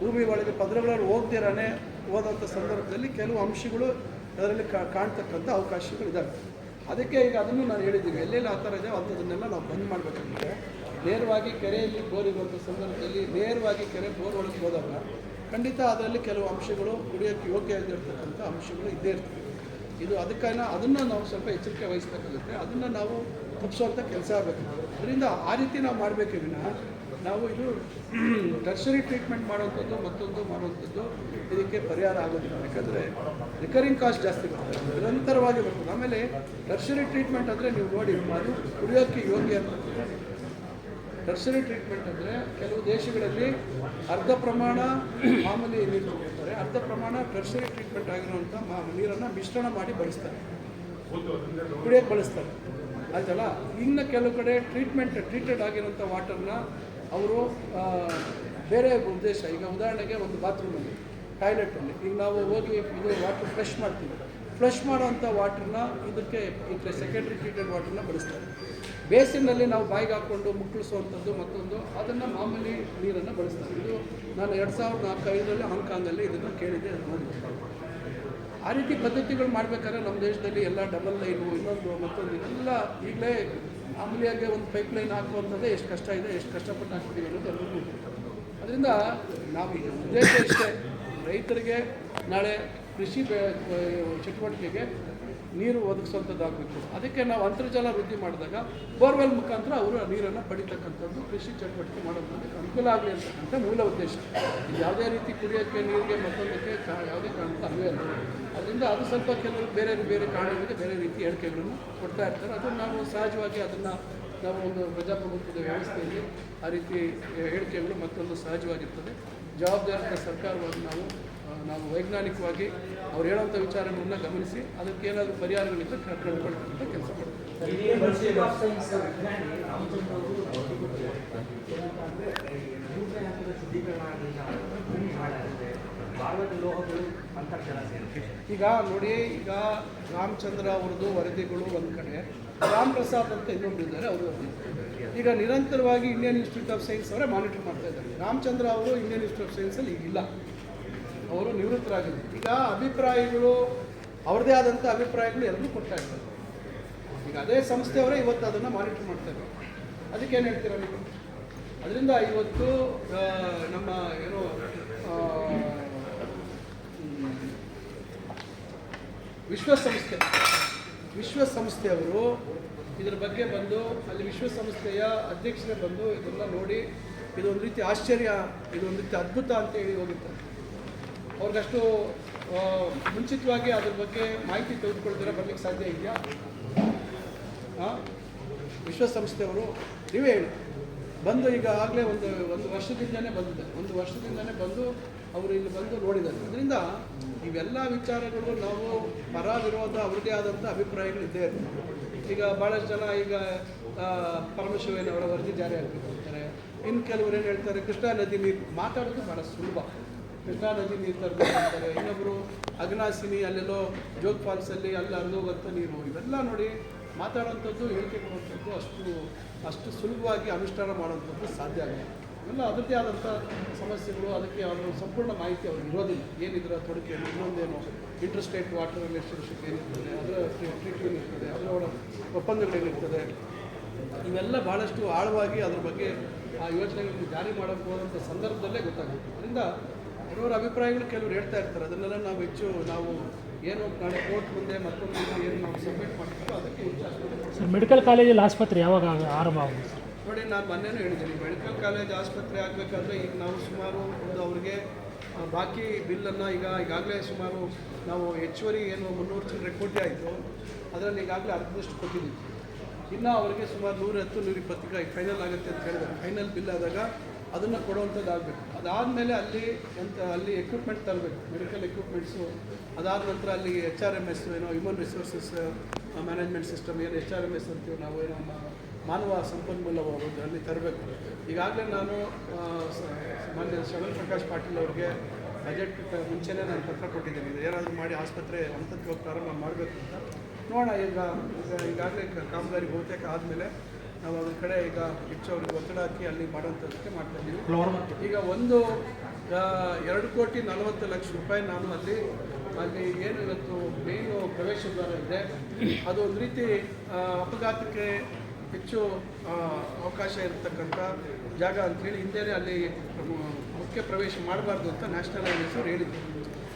ಭೂಮಿ ಒಳಗೆ ಪದರಗಳಲ್ಲಿ ಹೋಗ್ದಿರಾನೆ ಹೋದಂಥ ಸಂದರ್ಭದಲ್ಲಿ ಕೆಲವು ಅಂಶಗಳು ಅದರಲ್ಲಿ ಕಾಣ್ತಕ್ಕಂಥ ಅವಕಾಶಗಳಿದ್ದಾವೆ ಅದಕ್ಕೆ ಈಗ ಅದನ್ನು ನಾನು ಹೇಳಿದ್ದೀವಿ. ಎಲ್ಲೆಲ್ಲಿ ಆ ಥರ ಇದೆ ಅಂಥದನ್ನೆಲ್ಲ ನಾವು ಬಂದ್ ಮಾಡಬೇಕಾಗುತ್ತೆ ನೇರವಾಗಿ ಕೆರೆಯಲ್ಲಿ ಬೋರ್ ಸಂದರ್ಭದಲ್ಲಿ ನೇರವಾಗಿ ಕೆರೆ ಬೋರ್ ಒಳಗೆ ಹೋದಾಗ ಖಂಡಿತ ಅದರಲ್ಲಿ ಕೆಲವು ಅಂಶಗಳು ಕುಡಿಯೋಕ್ಕೆ ಯೋಗ್ಯ ಆಗಿರ್ತಕ್ಕಂಥ ಅಂಶಗಳು ಇದ್ದೇ ಇರ್ತವೆ. ಇದು ಅದಕ್ಕಾಗಿ ಅದನ್ನು ನಾವು ಸ್ವಲ್ಪ ಎಚ್ಚರಿಕೆ ವಹಿಸ್ಬೇಕಾಗುತ್ತೆ. ಅದನ್ನು ನಾವು ತಪ್ಪಿಸುವಂಥ ಕೆಲಸ ಆಗಬೇಕು. ಅದರಿಂದ ಆ ರೀತಿ ನಾವು ಮಾಡಬೇಕು ವಿನ ನಾವು ಇದು ಟರ್ಷರಿ ಟ್ರೀಟ್ಮೆಂಟ್ ಮಾಡುವಂಥದ್ದು ಮತ್ತೊಂದು ಮಾಡುವಂಥದ್ದು ಇದಕ್ಕೆ ಪರಿಹಾರ ಆಗೋದಿಲ್ಲ ಯಾಕಂದರೆ ರಿಕರಿಂಗ್ ಕಾಸ್ಟ್ ಜಾಸ್ತಿ ಬರ್ತದೆ ನಿರಂತರವಾಗಿ ಬರ್ತದೆ. ಆಮೇಲೆ ಟರ್ಷರಿ ಟ್ರೀಟ್ಮೆಂಟ್ ಅಂದರೆ ನೀವು ನೋಡಿ, ಅದು ಕುಡಿಯೋಕ್ಕೆ ಯೋಗ್ಯ ಅಂತ. ಟರ್ಷರಿ ಟ್ರೀಟ್ಮೆಂಟ್ ಅಂದರೆ ಕೆಲವು ದೇಶಗಳಲ್ಲಿ ಅರ್ಧ ಪ್ರಮಾಣ ಮಾಮೂಲಿ ನೀರು ಕೊಡ್ತಾರೆ ಅರ್ಧ ಪ್ರಮಾಣ ಟರ್ಷರಿ ಟ್ರೀಟ್ಮೆಂಟ್ ಆಗಿರುವಂಥ ಮಾ, ನೀರನ್ನು ಮಿಶ್ರಣ ಮಾಡಿ ಬಳಸ್ತಾರೆ. ಕುಡಿಯೋಕ್ಕೆ ಬಳಸ್ತಾರೆ. ಆಯ್ತಲ್ಲ? ಇನ್ನು ಕೆಲವು ಕಡೆ ಟ್ರೀಟ್ಮೆಂಟ್ ಟ್ರೀಟೆಡ್ ಆಗಿರೋಂಥ ವಾಟರ್ನ ಅವರು ಬೇರೆ ಉದ್ದೇಶ. ಈಗ ಉದಾಹರಣೆಗೆ ಒಂದು ಬಾತ್ರೂಮಲ್ಲಿ ಟಾಯ್ಲೆಟಲ್ಲಿ ಈಗ ನಾವು ಹೋಗಿ ಇದು ವಾಟರ್ ಫ್ರೆಶ್ ಮಾಡ್ತೀವಿ. ಫ್ಲಶ್ ಮಾಡೋಂಥ ವಾಟರ್ನ ಇದಕ್ಕೆ ಇದಕ್ಕೆ ಸೆಕೆಂಡ್ರಿ ಟ್ರೀಟೆಡ್ ವಾಟರ್ನ ಬಳಸ್ತಾರೆ. ಬೇಸಿನಲ್ಲಿ ನಾವು ಬಾಯಿಗೆ ಹಾಕ್ಕೊಂಡು ಮುಕ್ಕಳಿಸುವಂಥದ್ದು ಮತ್ತೊಂದು, ಅದನ್ನು ಮಾಮೂಲಿ ನೀರನ್ನು ಬಳಸ್ತಾರೆ. ಇದು ನಾನು ಎರಡು ಸಾವಿರದ ನಾಲ್ಕು ಐದರಲ್ಲಿ ಹಾಂಗ್ಕಾಂಗಲ್ಲಿ ಇದನ್ನು ಕೇಳಿದ್ದೆ ನೋಡಿದ್ದೆ ಆ ರೀತಿ ಪದ್ಧತಿಗಳು ಮಾಡಬೇಕಾದ್ರೆ ನಮ್ಮ ದೇಶದಲ್ಲಿ ಎಲ್ಲ ಡಬಲ್ ಲೈನು ಇನ್ನೊಂದು ಮತ್ತೊಂದು, ಎಲ್ಲ ಈಗಲೇ ಮಾಮೂಲಿಯಾಗಿ ಒಂದು ಪೈಪ್ ಲೈನ್ ಹಾಕುವಂಥದ್ದೇ ಎಷ್ಟು ಕಷ್ಟ ಇದೆ, ಎಷ್ಟು ಕಷ್ಟಪಟ್ಟು ಹಾಕ್ತೀವಿ ಅನ್ನೋದು ಎಲ್ಲರಿಗೂ ಅದರಿಂದ ನಾವು ಉದ್ದೇಶ ಇಷ್ಟೇ ರೈತರಿಗೆ ನಾಳೆ ಕೃಷಿ ಚಟುವಟಿಕೆಗೆ ನೀರು ಒದಗಿಸುವಂಥದ್ದಾಗಬೇಕು. ಅದಕ್ಕೆ ನಾವು ಅಂತರ್ಜಲ ವೃದ್ಧಿ ಮಾಡಿದಾಗ ಬೋರ್ವೆಲ್ ಮುಖಾಂತರ ಅವರು ನೀರನ್ನು ಪಡಿತಕ್ಕಂಥದ್ದು ಕೃಷಿ ಚಟುವಟಿಕೆ ಮಾಡೋದಕ್ಕೆ ಅನುಕೂಲ ಆಗಲಿ ಅಂತಕ್ಕಂಥ ಮೂಲ ಉದ್ದೇಶ. ಯಾವುದೇ ರೀತಿ ಕುಡಿಯೋಕ್ಕೆ, ನೀರಿಗೆ ಮತ್ತೊಂದಕ್ಕೆ ಯಾವುದೇ ಕಾರಣಕ್ಕೂ ಅನ್ವಯ ಅದರಿಂದ ಅದು ಸ್ವಲ್ಪ ಕೆಲವರು ಬೇರೆ ಬೇರೆ ಕಾರಣಗಳಿಗೆ ಬೇರೆ ರೀತಿ ಹೇಳಿಕೆಗಳನ್ನು ಕೊಡ್ತಾ ಇರ್ತಾರೆ. ಅದನ್ನು ನಾವು ಸಹಜವಾಗಿ ಅದನ್ನು ನಾವು ಒಂದು ಪ್ರಜಾಪ್ರಭುತ್ವದ ವ್ಯವಸ್ಥೆಯಲ್ಲಿ ಆ ರೀತಿ ಹೇಳಿಕೆಗಳು ಮತ್ತೊಂದು ಸಹಜವಾಗಿರ್ತದೆ. ಜವಾಬ್ದಾರಿತ ಸರ್ಕಾರವಾಗಿ ನಾವು ನಾವು ವೈಜ್ಞಾನಿಕವಾಗಿ ಅವ್ರು ಹೇಳುವಂಥ ವಿಚಾರಗಳನ್ನ ಗಮನಿಸಿ ಅದಕ್ಕೆ ಏನಾದರೂ ಪರಿಹಾರಗಳಿಂದ ಕಂಡುಕೊಳ್ತಕ್ಕಂಥ ಕೆಲಸ ಮಾಡ್ತೀವಿ ಮೂರನೇ ಹಂತದ ಶುದ್ಧೀಕರಣ ಆಗಲಿಲ್ಲ ಭೂಮಿ ಹಾಳಾಗುತ್ತೆ ಭಾಗದ ಲೋಹಗಳು ಅಂತರ್ಜಲ ಸೇರುತ್ತೆ. ಈಗ ನೋಡಿ, ಈಗ ರಾಮಚಂದ್ರ ಅವ್ರದ್ದು ವರದಿಗಳು ಒಂದು ಕಡೆ. ರಾಮ್ ಪ್ರಸಾದ್ ಅಂತ ಇನ್ನೊಬ್ರು ಇದ್ದಾರೆ, ಅವರು ಈಗ ನಿರಂತರವಾಗಿ ಇಂಡಿಯನ್ ಇನ್ಸ್ಟಿಟ್ಯೂಟ್ ಆಫ್ ಸೈನ್ಸ್ ಅವರೇ ಮಾನಿಟರ್ ಮಾಡ್ತಾ ಇದ್ದಾರೆ. ರಾಮಚಂದ್ರ ಅವರು ಇಂಡಿಯನ್ ಇನ್ಸ್ಟಿಟ್ಯೂಟ್ ಆಫ್ ಸೈನ್ಸಲ್ಲಿ ಈಗಿಲ್ಲ ಅವರು ನಿವೃತ್ತರಾಗಿದ್ದಾರೆ. ಈಗ ಅಭಿಪ್ರಾಯಗಳು, ಅವ್ರದ್ದೇ ಆದಂಥ ಅಭಿಪ್ರಾಯಗಳು ಎಲ್ಲರೂ ಕೊಡ್ತಾ ಇರ್ತಾರೆ ಈಗ ಅದೇ ಸಂಸ್ಥೆಯವರೇ ಇವತ್ತು ಅದನ್ನು ಮಾನಿಟರ್ ಮಾಡ್ತಾ ಇದ್ದಾರೆ. ಅದಕ್ಕೇನು ಹೇಳ್ತೀರಾ ನೀವು? ಅದರಿಂದ ಇವತ್ತು ನಮ್ಮ ಏನು ಆ, ಹ್ಮ್, ವಿಶ್ವಸಂಸ್ಥೆ, ವಿಶ್ವಸಂಸ್ಥೆಯವರು ಇದರ ಬಗ್ಗೆ ಬಂದು, ಅಲ್ಲಿ ವಿಶ್ವಸಂಸ್ಥೆಯ ಅಧ್ಯಕ್ಷರೇ ಬಂದು ಇದೆಲ್ಲ ನೋಡಿ ಇದೊಂದು ರೀತಿ ಆಶ್ಚರ್ಯ, ಇದೊಂದು ರೀತಿ ಅದ್ಭುತ ಅಂತ ಹೇಳಿ ಹೋಗಿರ್ತಾರೆ ಅವ್ರಿಗಷ್ಟು ಮುಂಚಿತವಾಗಿ ಅದ್ರ ಬಗ್ಗೆ ಮಾಹಿತಿ ತೆಗೆದುಕೊಳ್ತೀರ ಬರ್ಲಿಕ್ಕೆ ಸಾಧ್ಯ ಇದೆಯಾ? ಹಾಂ ವಿಶ್ವಸಂಸ್ಥೆಯವರು, ನೀವೇ ಹೇಳಿ. ಬಂದು ಈಗ ಆಗಲೇ ಒಂದು ಒಂದು ವರ್ಷದಿಂದನೇ ಬಂದಿದೆ. ಒಂದು ವರ್ಷದಿಂದನೇ ಬಂದು ಅವರು ಇಲ್ಲಿ ಬಂದು ನೋಡಿದ್ದಾರೆ. ಅದರಿಂದ ಇವೆಲ್ಲ ವಿಚಾರಗಳು ನಾವು ಪರ ವಿರೋಧ ಅವ್ರದ್ದೇ ಆದಂಥ ಅಭಿಪ್ರಾಯಗಳು ಇದ್ದೇ ಇರ್ತವೆ ಈಗ ಭಾಳಷ್ಟು ಜನ ಈಗ ಪರಮಶಿವಯ್ಯನವರ ವರದಿ ಜಾರಿ ಆಗಬೇಕು ಅಂತಾರೆ ಇನ್ನು ಕೆಲವರು ಏನು ಹೇಳ್ತಾರೆ, ಕೃಷ್ಣಾ ನದಿ ನೀರು ಮಾತಾಡೋದು ಭಾಳ ಸುಲಭ. ಕೃಷ್ಣಾ ನದಿ ನೀರು ತರಬೇಕು ಅಂತಾರೆ. ಇನ್ನೊಬ್ಬರು ಅಗ್ನಾಸಿನಿ ಅಲ್ಲೆಲ್ಲೋ ಜೋಗ್ ಫಾಲ್ಸಲ್ಲಿ ಅಲ್ಲಿ ಹರಿದೋಗುವಂಥ ನೀರು, ಇವೆಲ್ಲ ನೋಡಿ ಮಾತಾಡೋಂಥದ್ದು, ಹೇಳಿಕೆ ಕೊಡುವಂಥದ್ದು ಅಷ್ಟು ಅಷ್ಟು ಸುಲಭವಾಗಿ ಅನುಷ್ಠಾನ ಮಾಡುವಂಥದ್ದು ಸಾಧ್ಯ ಆಗಲ್ಲ. ಇವೆಲ್ಲ ಅದರದ್ದೇ ಆದಂಥ ಸಮಸ್ಯೆಗಳು, ಅದಕ್ಕೆ ಅವರ ಸಂಪೂರ್ಣ ಮಾಹಿತಿ ಅವ್ರಿಗೆ ಇರೋದಿಲ್ಲ. ಏನಿದ್ರೆ ತೊಡಕೆ, ಇನ್ನೊಂದೇನು ಇಂಟರ್ಸ್ಟೇಟ್ ವಾಟರ್ ರಿಲೇಷನ್ಶಿಪ್ ಏನಿರ್ತದೆ, ಅದರ ಟ್ರೀಟ್ ಏನಿರ್ತದೆ ಅದರ ಒಪ್ಪಂದಗಳೇನಿರ್ತದೆ ಇವೆಲ್ಲ ಭಾಳಷ್ಟು ಆಳವಾಗಿ ಅದ್ರ ಬಗ್ಗೆ ಆ ಯೋಜನೆಗಳನ್ನು ಜಾರಿ ಮಾಡೋಕ್ಕೆ ಹೋದಂಥ ಸಂದರ್ಭದಲ್ಲೇ ಗೊತ್ತಾಗುತ್ತೆ. ಅದರಿಂದ ಅವರವರ ಅಭಿಪ್ರಾಯಗಳು ಕೆಲವರು ಹೇಳ್ತಾ ಇರ್ತಾರೆ. ಅದನ್ನೆಲ್ಲ ನಾವು ಹೆಚ್ಚು ನಾವು ಏನು ನಾಳೆ ಕೋರ್ಟ್ ಮುಂದೆ ಮತ್ತೊಂದು ಏನು ನಾವು ಸಬ್ಮಿಟ್ ಮಾಡ್ತೀವೋ ಅದಕ್ಕೆ ಸರ್ ಮೆಡಿಕಲ್ ಕಾಲೇಜಲ್ಲಿ ಆಸ್ಪತ್ರೆ ಯಾವಾಗ ಆರಂಭ ಆಗುತ್ತೆ? ನೋಡಿ, ನಾನು ಮೊನ್ನೆನೂ ಹೇಳಿದ್ದೀನಿ, ಮೆಡಿಕಲ್ ಕಾಲೇಜ್ ಆಸ್ಪತ್ರೆ ಆಗಬೇಕಾದ್ರೆ ಈಗ ನಾವು ಸುಮಾರು ಒಂದು ಅವರಿಗೆ ಬಾಕಿ ಬಿಲ್ಲನ್ನು ಈಗ, ಈಗಾಗಲೇ ಸುಮಾರು ನಾವು ಹೆಚ್ಚುವರಿ ಏನು ಮುನ್ನೂರು ಚಿಲ್ಲರೆ ಕೋಟಿ ಆಯಿತು. ಅದರಲ್ಲಿ ಈಗಾಗಲೇ ಅರ್ಧದಷ್ಟು ಕೊಟ್ಟಿದ್ದೀವಿ ಇನ್ನು ಅವರಿಗೆ ಸುಮಾರು ನೂರ ಹತ್ತು, ನೂರ ಇಪ್ಪತ್ತಿಗೆ ಫೈನಲ್ ಆಗುತ್ತೆ ಅಂತ ಹೇಳಿದ್ರು ಫೈನಲ್ ಬಿಲ್ ಆದಾಗ ಅದನ್ನು ಕೊಡುವಂಥದ್ದು ಆಗಬೇಕು. ಅದಾದಮೇಲೆ ಅಲ್ಲಿ ಎಂತ, ಅಲ್ಲಿ ಎಕ್ವಿಪ್ಮೆಂಟ್ ತರಬೇಕು ಮೆಡಿಕಲ್ ಎಕ್ವಿಪ್ಮೆಂಟ್ಸು ಅದಾದ ನಂತರ ಅಲ್ಲಿ ಎಚ್ ಆರ್ ಎಂ ಎಸ್ ಏನೋ ಹ್ಯೂಮನ್ ರಿಸೋರ್ಸಸ್ ಮ್ಯಾನೇಜ್ಮೆಂಟ್ ಸಿಸ್ಟಮ್ ಏನು ಎಚ್ ಆರ್ ಎಂ ಎಸ್ ಅಂತೀವಿ ನಾವು ಏನೋ ಮಾನವ ಸಂಪನ್ಮೂಲ ಒಂದು ಅಲ್ಲಿ ತರಬೇಕು. ಈಗಾಗಲೇ ನಾನು ಮಾನ್ಯ ಶವನ್ ಪ್ರಕಾಶ್ ಪಾಟೀಲ್ ಅವ್ರಿಗೆ ಬಜೆಟ್ ಮುಂಚೆನೇ ನಾನು ಪತ್ರ ಕೊಟ್ಟಿದ್ದೀನಿ. ಇದು ಏನಾದರೂ ಮಾಡಿ ಆಸ್ಪತ್ರೆ ಹಂತಕ್ಕೆ ಪ್ರಾರಂಭ ಮಾಡಬೇಕು ಅಂತ. ನೋಡೋಣ ಈಗ ಈಗ ಈಗಾಗಲೇ ಕಾಮಗಾರಿ ಬಹುತೇಕ ಆದಮೇಲೆ ನಾವು ಅದ್ರ ಕಡೆ ಈಗ ಹೆಚ್ಚು ಅವ್ರಿಗೆ ಒತ್ತಡ ಹಾಕಿ ಅಲ್ಲಿ ಮಾಡೋಂಥದ್ದಕ್ಕೆ ಮಾಡ್ತಾ ಇದ್ದೀವಿ. ಈಗ ಒಂದು ಎರಡು ಕೋಟಿ ನಲವತ್ತು ಲಕ್ಷ ರೂಪಾಯಿ ನಾನು ಅಲ್ಲಿ ಅಲ್ಲಿ ಏನು ಇವತ್ತು ಮೇನು ಪ್ರವೇಶ ದ್ವಾರ ಇದೆ. ಅದು ಒಂದು ರೀತಿ ಅಪಘಾತಕ್ಕೆ ಹೆಚ್ಚು ಅವಕಾಶ ಇರತಕ್ಕಂಥ ಜಾಗ ಅಂಥೇಳಿ ಹಿಂದೆನೇ ಅಲ್ಲಿ ಮುಖ್ಯ ಪ್ರವೇಶ ಮಾಡಬಾರ್ದು ಅಂತ ನ್ಯಾಷನಲ್ ಹೈವೇಸ್ ಅವ್ರು ಹೇಳಿದ್ರು.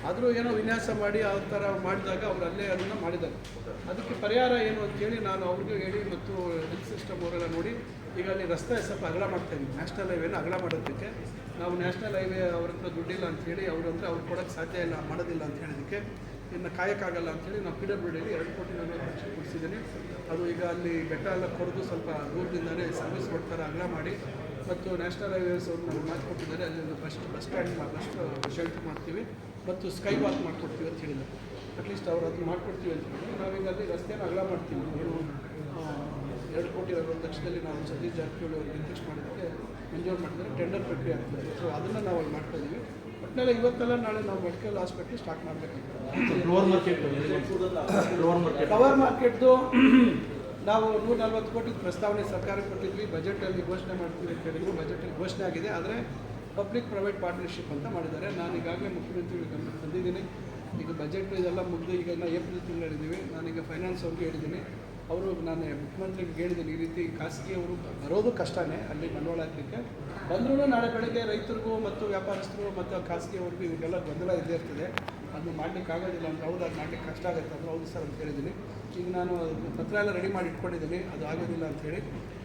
ಆದರೂ ಏನೋ ವಿನ್ಯಾಸ ಮಾಡಿ ಆ ಥರ ಮಾಡಿದಾಗ ಅವ್ರು ಅಲ್ಲೇ ಅದನ್ನು ಮಾಡಿದ್ದಾರೆ. ಅದಕ್ಕೆ ಪರಿಹಾರ ಏನು ಅಂತೇಳಿ ನಾನು ಅವ್ರಿಗೂ ಹೇಳಿ ಮತ್ತು ಹೆಲ್ತ್ ಸಿಸ್ಟಮ್ ಅವರೆಲ್ಲ ನೋಡಿ, ಈಗ ಅಲ್ಲಿ ರಸ್ತೆ ಸ್ವಲ್ಪ ಅಗಲ ಮಾಡ್ತಾ ಇದ್ದೀವಿ ನ್ಯಾಷನಲ್ ಹೈವೇನ ಅಗಲ ಮಾಡೋದಕ್ಕೆ. ನಾವು ನ್ಯಾಷನಲ್ ಹೈವೇ ಅವ್ರ ಹತ್ರ ದುಡ್ಡಿಲ್ಲ ಅಂಥೇಳಿ ಅವ್ರು ಅಂದರೆ ಅವ್ರು ಕೊಡೋಕ್ಕೆ ಸಾಧ್ಯ ಇಲ್ಲ, ಮಾಡೋದಿಲ್ಲ ಅಂತ ಹೇಳಿದ್ದಕ್ಕೆ, ಇನ್ನು ಕಾಯಕ್ಕಾಗಲ್ಲ ಅಂಥೇಳಿ ನಾವು ಪಿ ಡಬ್ಲ್ಯೂ ಡಿಲಿ ಎರಡು ಕೋಟಿ ನಾನು ಲಕ್ಷ ಕೊಡಿಸಿದ್ದೀನಿ. ಅದು ಈಗ ಅಲ್ಲಿ ಬೆಟ್ಟ ಎಲ್ಲ ಕೊಡೋದು ಸ್ವಲ್ಪ ದೂರದಿಂದಲೇ ಸರ್ವಿಸ್ ಕೊಡ್ತಾರೆ ಅಗಲ ಮಾಡಿ. ಮತ್ತು ನ್ಯಾಷನಲ್ ಹೈವೇಸ್ ಅವ್ರು ನಮ್ಗೆ ಮಾಡಿಕೊಟ್ಟಿದ್ದಾರೆ ಅಲ್ಲಿ first bus stand first shelter ಮಾಡ್ತೀವಿ. ಮತ್ತು ಸ್ಕೈ ವಾಕ್ ಮಾಡಿಕೊಡ್ತೀವಿ ಅಂತ ಹೇಳಿದ್ರು ಅಟ್ಲೀಸ್ಟ್ ಅವ್ರು ಅದನ್ನ ಮಾಡಿಕೊಡ್ತೀವಿ ಅಂತ ಹೇಳಿ ನಾವೀಗ ಅಲ್ಲಿ ರಸ್ತೆನ ಅಗಲ ಮಾಡ್ತೀವಿ. ಆ, ಎರಡು ಕೋಟಿ ಅರವತ್ತು ಲಕ್ಷದಲ್ಲಿ ನಾವು ಸತೀಶ್ ಜಾರಕಿಹೊಳಿ ಅವ್ರಿಗೆ ಇಂಟ್ರೆಸ್ಟ್ ಮಾಡೋದಕ್ಕೆ ಮಂಜೂರು ಮಾಡಿದರೆ ಟೆಂಡರ್ ಪ್ರಕ್ರಿಯೆ ಆಗ್ತದೆ. ಸೊ ಅದನ್ನು ನಾವು ಅಲ್ಲಿ ಮಾಡ್ತಾ ಇದ್ದೀವಿ ಒಟ್ಟಿನಲ್ಲಿ ಇವತ್ತೆಲ್ಲ ನಾಳೆ ನಾವು ಮೆಡಿಕಲ್ ಹಾಸ್ಪಿಟ್ಲ್ ಸ್ಟಾರ್ಟ್ ಮಾಡಬೇಕು. ಕವರ್ ಮಾರ್ಕೆಟ್ದು ನಾವು ನೂರ ನಲ್ವತ್ತು ಕೋಟಿ ಪ್ರಸ್ತಾವನೆ ಸರ್ಕಾರಕ್ಕೆ ಕೊಟ್ಟಿದ್ವಿ. ಬಜೆಟಲ್ಲಿ ಘೋಷಣೆ ಮಾಡ್ತೀವಿ ಅಂತ ಹೇಳಿದ್ರು. ಬಜೆಟಲ್ಲಿ ಘೋಷಣೆ ಆಗಿದೆ. ಆದರೆ ಪಬ್ಲಿಕ್ ಪ್ರೈವೇಟ್ ಪಾರ್ಟ್ನರ್ಶಿಪ್ ಅಂತ ಮಾಡಿದ್ದಾರೆ. ನಾನು ಈಗಾಗಲೇ ಮುಖ್ಯಮಂತ್ರಿ ಗಮನಕ್ಕೆ ತಂದಿದ್ದೀನಿ. ಈಗ ಬಜೆಟ್ ಇದೆಲ್ಲ ಮುಗಿದು ಈಗ ನಾವು ಏಪ್ರಿಲ್ ತಿಂಗಳಿದ್ದೀವಿ ನಾನೀಗ ಫೈನಾನ್ಸ್ ಅವ್ರಿಗೆ ಹೇಳಿದ್ದೀನಿ. ಅವರು ನಾನು ಮುಖ್ಯಮಂತ್ರಿಗೆ ಹೇಳಿದ್ದೀನಿ. ಈ ರೀತಿ ಖಾಸಗಿಯವರು ಬರೋದು ಕಷ್ಟನೇ. ಅಲ್ಲಿ ಬಂಡವಾಳ ಹಾಕಲಿಕ್ಕೆ ಬಂದರೂ ನಾಳೆ ಬೆಳಗ್ಗೆ ರೈತರಿಗೂ ಮತ್ತು ವ್ಯಾಪಾರಸ್ಥರು ಮತ್ತು ಖಾಸಗಿಯವ್ರಿಗೂ ಇವರಿಗೆಲ್ಲ ಗೊಂದಲ ಇದ್ದೇ ಇರ್ತದೆ. ಅದನ್ನು ಮಾಡ್ಲಿಕ್ಕೆ ಆಗೋದಿಲ್ಲ ಅಂತ ಹೌದು ಅದು ಮಾಡ್ಲಿಕ್ಕೆ ಕಷ್ಟ ಆಗುತ್ತೆ ಅಂದ್ರೆ ಹೌದು ಸರ್ ಅಂತ ಹೇಳಿದ್ದೀನಿ. ಈಗ ನಾನು ಪತ್ರ ಎಲ್ಲ ರೆಡಿ ಮಾಡಿ ಇಟ್ಕೊಂಡಿದ್ದೀನಿ ಅದು ಆಗೋದಿಲ್ಲ ಅಂಥೇಳಿ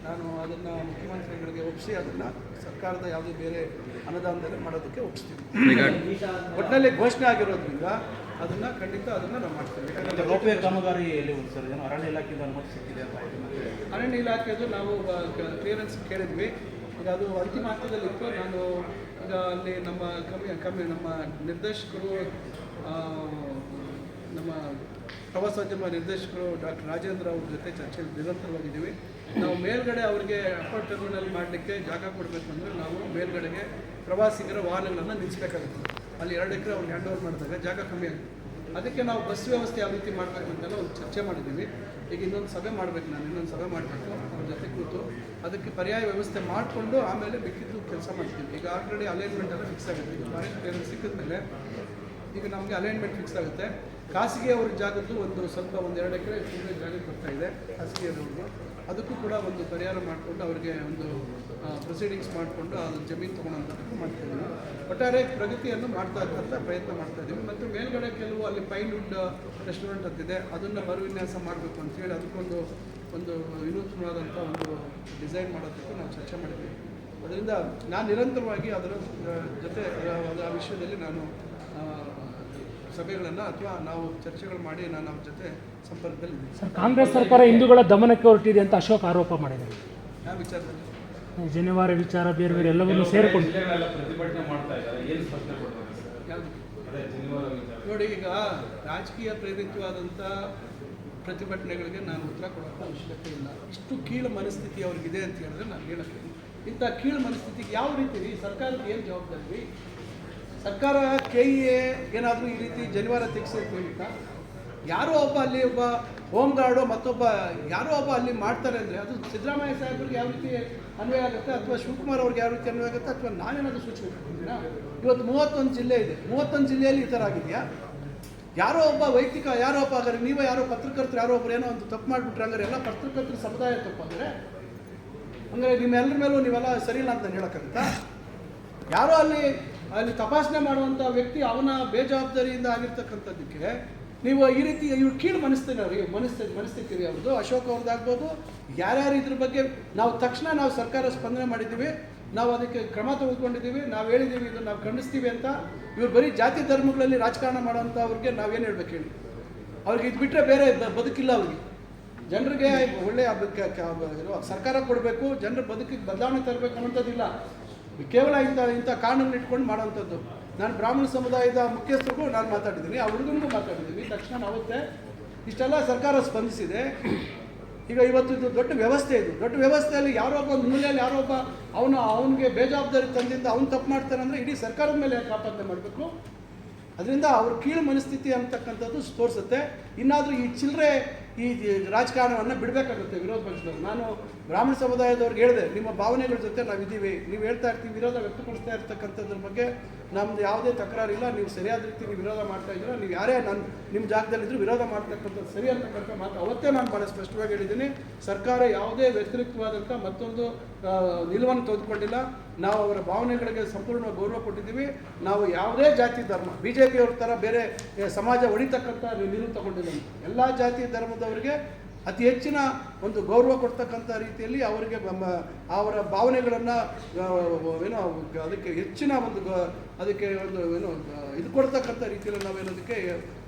ನಾನು ಅದನ್ನು ಮುಖ್ಯಮಂತ್ರಿಗಳಿಗೆ ಒಪ್ಪಿಸಿ ಅದನ್ನು ಸರ್ಕಾರದ ಯಾವುದೇ ಬೇರೆ ಅನುದಾನದಲ್ಲಿ ಮಾಡೋದಕ್ಕೆ ಒಪ್ಪಿಸ್ತೀನಿ. ಒಟ್ಟಿನಲ್ಲಿ ಘೋಷಣೆ ಆಗಿರೋದ್ರಿಂದ ಅದನ್ನು ಖಂಡಿತ ಅದನ್ನು ನಾವು ಮಾಡ್ತೀವಿ. ಯಾಕಂದರೆ ರೋಪೇ ಒಂದು ಸರ್ ಏನೋ ಅರಣ್ಯ ಇಲಾಖೆಯಿಂದ ಅನುಮತಿ ಸಿಕ್ಕಿದೆ ಅಂತ ಅರಣ್ಯ ಇಲಾಖೆದು ನಾವು ಕ್ಲಿಯರೆನ್ಸ್ ಕೇಳಿದ್ವಿ. ಈಗ ಅದು ಅಂತಿಮ ಹಂತದಲ್ಲಿತ್ತು ನಾನು ಈಗ ಅಲ್ಲಿ ನಮ್ಮ ಕಮ್ಮಿ ಕಮ್ಮಿ ನಮ್ಮ ನಿರ್ದೇಶಕರು ನಮ್ಮ ಪ್ರವಾಸೋದ್ಯಮ ನಿರ್ದೇಶಕರು ಡಾಕ್ಟರ್ ರಾಜೇಂದ್ರ ಅವ್ರ ಜೊತೆ ಚರ್ಚೆ ನಿರಂತರವಾಗಿದ್ದೀವಿ. ನಾವು ಮೇಲ್ಗಡೆ ಅವರಿಗೆ ಅಪ್ಪರ್ ಟರ್ಮಿನಲ್ ಮಾಡಲಿಕ್ಕೆ ಜಾಗ ಕೊಡಬೇಕು ಅಂದರೆ ನಾವು ಮೇಲ್ಗಡೆಗೆ ಪ್ರವಾಸಿಗರ ವಾಹನಗಳನ್ನು ನಿಲ್ಲಿಸಬೇಕಾಗುತ್ತೆ ಅಲ್ಲಿ ಎರಡು ಎಕರೆ ಅವ್ರಿಗೆ ಹ್ಯಾಂಡ್ ಓವರ್ ಮಾಡಿದಾಗ ಜಾಗ ಕಮ್ಮಿ ಆಗುತ್ತೆ. ಅದಕ್ಕೆ ನಾವು ಬಸ್ ವ್ಯವಸ್ಥೆ ಯಾವ ರೀತಿ ಮಾಡಬೇಕು ಅಂತೆಲ್ಲ ಒಂದು ಚರ್ಚೆ ಮಾಡಿದ್ದೀವಿ. ಈಗ ಇನ್ನೊಂದು ಸಭೆ ಮಾಡಬೇಕು ನಾನು, ಇನ್ನೊಂದು ಸಭೆ ಮಾಡಬೇಕು. ಜೊತೆ ಕೂತು ಅದಕ್ಕೆ ಪರ್ಯಾಯ ವ್ಯವಸ್ಥೆ ಮಾಡಿಕೊಂಡು ಆಮೇಲೆ ಬೇಕಿದ್ದು ಕೆಲಸ ಮಾಡ್ತೀವಿ. ಈಗ ಆಲ್ರೆಡಿ ಅಲೈನ್ಮೆಂಟ್ ಎಲ್ಲ ಫಿಕ್ಸ್ ಆಗುತ್ತೆ. ಈಗ ಫಾರೆಸ್ಟ್ ಸಿಕ್ಕಿದ ಮೇಲೆ ಈಗ ನಮಗೆ ಅಲೈನ್ಮೆಂಟ್ ಫಿಕ್ಸ್ ಆಗುತ್ತೆ. ಖಾಸಗಿ ಅವ್ರ ಜಾಗದ್ದು ಒಂದು ಸ್ವಲ್ಪ ಒಂದು ಎರಡು ಎಕರೆ ತುಂಬ ಜಾಗ ಬರ್ತಾ ಇದೆ ಖಾಸಗಿಯವ್ರಿಗೆ ಅದಕ್ಕೂ ಕೂಡ ಒಂದು ಪರಿಹಾರ ಮಾಡಿಕೊಂಡು ಅವರಿಗೆ ಒಂದು ಪ್ರೊಸೀಡಿಂಗ್ಸ್ ಮಾಡಿಕೊಂಡು ಅದು ಜಮೀನು ತೊಗೊಳೋಂಥದ್ದಕ್ಕೂ ಮಾಡ್ತಾ ಇದ್ದೀವಿ ಒಟ್ಟಾರೆ ಪ್ರಗತಿಯನ್ನು ಮಾಡ್ತಾ ಇರ್ತಂಥ ಪ್ರಯತ್ನ ಮಾಡ್ತಾ ಇದ್ದೀವಿ ಮತ್ತು ಮೇಲ್ಗಡೆ ಕೆಲವು ಅಲ್ಲಿ ಪೈನ್ ವುಡ್ ರೆಸ್ಟೋರೆಂಟ್ ಅಂತಿದೆ ಅದನ್ನು ಮರುವಿನ್ಯಾಸ ಮಾಡಬೇಕು ಅಂತೇಳಿ ಅದಕ್ಕೊಂದು ಒಂದು ವಿನೂತನವಾದಂಥ ಒಂದು ಡಿಸೈನ್ ಮಾಡೋದಕ್ಕೂ ನಾವು ಚರ್ಚೆ ಮಾಡಿದ್ವಿ. ಅದರಿಂದ ನಾನು ನಿರಂತರವಾಗಿ ಅದರ ಜೊತೆ ಆ, ಅದರ ವಿಷಯದಲ್ಲಿ ನಾನು ಸಭೆಗಳನ್ನು ಅಥವಾ ನಾವು ಚರ್ಚೆಗಳು ಮಾಡಿ ನಾನು ಅವ್ರ ಜೊತೆ ಸಂಪರ್ಕದಲ್ಲಿ ಸರ್ ಕಾಂಗ್ರೆಸ್ ಸರ್ಕಾರ ಹಿಂದೂಗಳ ದಮನಕ್ಕೆ ಹೊರಟಿದೆ ಅಂತ ಅಶೋಕ್ ಆರೋಪ ಮಾಡಿದೆ ಯಾವ ವಿಚಾರದಲ್ಲಿ? ಜನಿವಾರ ವಿಚಾರ ಬೇರೆ ಬೇರೆ ಎಲ್ಲವನ್ನೂ ಸೇರಿಕೊಂಡು. ಪ್ರತಿಭಟನೆ ಮಾಡ್ತಾ ಇದ್ದಾರೆ. ಏನು ಸ್ಪಷ್ಟನೆ ಕೊಡ್ತಾರೆ ಸರ್ ಯಾವುದು? ಅದೇ ಜನಿವಾರ ನೋಡಿ ಈಗ ರಾಜಕೀಯ ಪ್ರೇರಿತವಾದಂಥ ಪ್ರತಿಭಟನೆಗಳಿಗೆ ನಾನು ಉತ್ತರ ಕೊಡೋಕ್ಕೆ ಅವಶ್ಯಕತೆ ಇಲ್ಲ. ಇಷ್ಟು ಕೀಳು ಮನಸ್ಥಿತಿ ಅವ್ರಿಗಿದೆ ಅಂತ ಹೇಳಿದ್ರೆ ನಾನು ಹೇಳಕ್ಕೆ ಇಂಥ ಕೀಳು ಮನಸ್ಥಿತಿಗೆ ಯಾವ ರೀತಿ ರೀ ಸರ್ಕಾರಕ್ಕೆ ಏನು ಜವಾಬ್ದಾರಿ ಸರ್ಕಾರ ಕೆ ಇ ಎ ಏನಾದರೂ ಈ ರೀತಿ ಜನಿವಾರ ತೆಗೆಸಿ ಅಂತ ಯಾರೋ ಒಬ್ಬ ಅಲ್ಲಿ ಒಬ್ಬ ಹೋಮ್ ಗಾರ್ಡು ಮತ್ತೊಬ್ಬ ಯಾರೋ ಒಬ್ಬ ಅಲ್ಲಿ ಮಾಡ್ತಾರೆ ಅಂದರೆ ಅದು ಸಿದ್ದರಾಮಯ್ಯ ಸಾಹೇಬ್ರಿಗೆ ಯಾವ ರೀತಿ ಅನ್ವಯ ಆಗುತ್ತೆ? ಅಥವಾ ಶಿವಕುಮಾರ್ ಅವ್ರಿಗೆ ಯಾವ ರೀತಿ ಅನ್ವಯ ಆಗುತ್ತೆ? ಅಥವಾ ನಾನೇನಾದರೂ ಸೂಚನೆ ಇವತ್ತು ಮೂವತ್ತೊಂದು ಜಿಲ್ಲೆ ಇದೆ. ಮೂವತ್ತೊಂದು ಜಿಲ್ಲೆಯಲ್ಲಿ ಈ ಥರ ಆಗಿದೆಯಾ? ಯಾರೋ ಒಬ್ಬ ವೈಯಕ್ತಿಕ, ಯಾರೋ ಒಬ್ಬ ಹಾಗಾದ್ರೆ ನೀವೇ ಯಾರೋ ಪತ್ರಕರ್ತರು, ಯಾರೋ ಒಬ್ರು ಏನೋ ಒಂದು ತಪ್ಪು ಮಾಡಿಬಿಟ್ರೆ ಹಂಗಾರೆ ಎಲ್ಲ ಪತ್ರಕರ್ತರ ಸಮುದಾಯ ತಪ್ಪು ಅಂದರೆ? ಅಂದರೆ ನಿಮ್ಮೆಲ್ಲರ ಮೇಲೂ ನೀವೆಲ್ಲ ಸರಿ ಇಲ್ಲ ಅಂತ ಹೇಳೋಕ್ಕಂತ ಯಾರೋ ಅಲ್ಲಿ ಅಲ್ಲಿ ತಪಾಸಣೆ ಮಾಡುವಂಥ ವ್ಯಕ್ತಿ ಅವನ ಬೇಜವಾಬ್ದಾರಿಯಿಂದ ಆಗಿರ್ತಕ್ಕಂಥದ್ದಕ್ಕೆ ನೀವು ಈ ರೀತಿ, ಇವ್ರು ಕೀಳು ಮನಸ್ತೀನಿ ಅವ್ರಿಗೆ ಮನಸ್ಥಿತಿ ಮನಸ್ಥಿತಿ ಅವ್ರದ್ದು ಅಶೋಕ್ ಅವ್ರದ್ದಾಗ್ಬೋದು ಯಾರ್ಯಾರು ಇದ್ರ ಬಗ್ಗೆ ನಾವು ತಕ್ಷಣ ನಾವು ಸರ್ಕಾರ ಸ್ಪಂದನೆ ಮಾಡಿದ್ದೀವಿ. ನಾವು ಅದಕ್ಕೆ ಕ್ರಮ ತೆಗೆದುಕೊಂಡಿದ್ದೀವಿ, ನಾವು ಹೇಳಿದ್ದೀವಿ, ಇದನ್ನು ನಾವು ಖಂಡಿಸ್ತೀವಿ ಅಂತ. ಇವ್ರು ಬರೀ ಜಾತಿ ಧರ್ಮಗಳಲ್ಲಿ ರಾಜಕಾರಣ ಮಾಡೋವಂಥ ಅವ್ರಿಗೆ ನಾವೇನು ಹೇಳ್ಬೇಕು ಹೇಳಿ? ಅವ್ರಿಗೆ ಇದು ಬಿಟ್ಟರೆ ಬೇರೆ ಬದುಕಿಲ್ಲ ಅವ್ರಿಗೆ. ಜನರಿಗೆ ಒಳ್ಳೆಯ ಸರ್ಕಾರ ಕೊಡಬೇಕು, ಜನರ ಬದುಕಿಗೆ ಬದಲಾವಣೆ ತರಬೇಕು ಅನ್ನೋಂಥದ್ದಿಲ್ಲ. ಕೇವಲ ಇಂಥ ಇಂಥ ಕಾರಣ ಇಟ್ಕೊಂಡು ಮಾಡೋವಂಥದ್ದು. ನಾನು ಬ್ರಾಹ್ಮಣ ಸಮುದಾಯದ ಮುಖ್ಯಸ್ಥರಿಗೂ ನಾನು ಮಾತಾಡಿದ್ದೀನಿ ಆ ಹುಡುಗನಿಗೂ ಮಾತಾಡಿದ್ದೀನಿ. ತಕ್ಷಣ ಆಗುತ್ತೆ ಇಷ್ಟೆಲ್ಲ ಸರ್ಕಾರ ಸ್ಪಂದಿಸಿದೆ. ಈಗ ಇವತ್ತು ಇದು ದೊಡ್ಡ ವ್ಯವಸ್ಥೆ ಇದು. ದೊಡ್ಡ ವ್ಯವಸ್ಥೆಯಲ್ಲಿ ಯಾರೋ ಒಬ್ಬ ಮೂಲೆಯಲ್ಲಿ ಯಾರೋ ಒಬ್ಬ ಅವನು, ಅವನಿಗೆ ಬೇಜವಾಬ್ದಾರಿ ತಂದಿಂದ ಅವ್ನು ತಪ್ಪು ಮಾಡ್ತಾನೆ ಅಂದರೆ ಇಡೀ ಸರ್ಕಾರದ ಮೇಲೆ ಯಾಕೆ ಆಪಾದನೆ ಮಾಡಬೇಕು? ಅದರಿಂದ ಅವ್ರ ಕೀಳು ಮನಸ್ಥಿತಿ ಅಂತಕ್ಕಂಥದ್ದು ತೋರಿಸುತ್ತೆ. ಇನ್ನಾದರೂ ಈ ಚಿಲ್ಲರೆ ಈ ರಾಜಕಾರಣವನ್ನು ಬಿಡಬೇಕಾಗುತ್ತೆ ವಿರೋಧ ಪಕ್ಷದವ್ರು. ನಾನು ಬ್ರಾಹ್ಮಣ ಸಮುದಾಯದವ್ರಿಗೆ ಹೇಳಿದೆ, ನಿಮ್ಮ ಭಾವನೆಗಳ ಜೊತೆ ನಾವು ಇದ್ದೀವಿ ನೀವು ಹೇಳ್ತಾ ಇರ್ತೀವಿ, ವಿರೋಧ ವ್ಯಕ್ತಪಡಿಸ್ತಾ ಇರ್ತಕ್ಕಂಥದ್ರ ಬಗ್ಗೆ ನಮ್ದು ಯಾವುದೇ ತಕರಾರಿಲ್ಲ ನೀವು ಸರಿಯಾದ ರೀತಿ ನೀವು ವಿರೋಧ ಮಾಡ್ತಾ ಇದ್ದೀರ, ನೀವು ಯಾರೇ ನಾನು ನಿಮ್ಮ ಜಾಗದಲ್ಲಿದ್ದರೂ ವಿರೋಧ ಮಾಡ್ತಕ್ಕಂಥದ್ದು ಸರಿ ಅಂತಕ್ಕಂಥ ಮಾತು ಅವತ್ತೇ ನಾನು ಭಾಳ ಸ್ಪಷ್ಟವಾಗಿ ಹೇಳಿದ್ದೀನಿ. ಸರ್ಕಾರ ಯಾವುದೇ ವ್ಯತಿರಿಕ್ತವಾದಂಥ ಮತ್ತೊಂದು ನಿಲುವನ್ನು ತೆಗೆದುಕೊಂಡಿಲ್ಲ. ನಾವು ಅವರ ಭಾವನೆಗಳಿಗೆ ಸಂಪೂರ್ಣ ಗೌರವ ಕೊಟ್ಟಿದ್ದೀವಿ. ನಾವು ಯಾವುದೇ ಜಾತಿ ಧರ್ಮ ಬಿ ಜೆ ಪಿಯವ್ರ ಥರ ಬೇರೆ ಸಮಾಜ ಹೊಡಿತಕ್ಕಂಥ ನಿಲುವು ತಗೊಂಡಿಲ್ಲ ಎಲ್ಲ ಜಾತಿ ಧರ್ಮದವರಿಗೆ ಅತಿ ಹೆಚ್ಚಿನ ಒಂದು ಗೌರವ ಕೊಡ್ತಕ್ಕಂಥ ರೀತಿಯಲ್ಲಿ ಅವರಿಗೆ ನಮ್ಮ- ಅವರ ಭಾವನೆಗಳನ್ನು ಏನೋ ಅದಕ್ಕೆ ಹೆಚ್ಚಿನ ಒಂದು ಗ- ಅದಕ್ಕೆ ಒಂದು ಏನು ಇದು ಕೊಡ್ತಕ್ಕಂಥ ರೀತಿಯಲ್ಲಿ ನಾವೇನೋದಕ್ಕೆ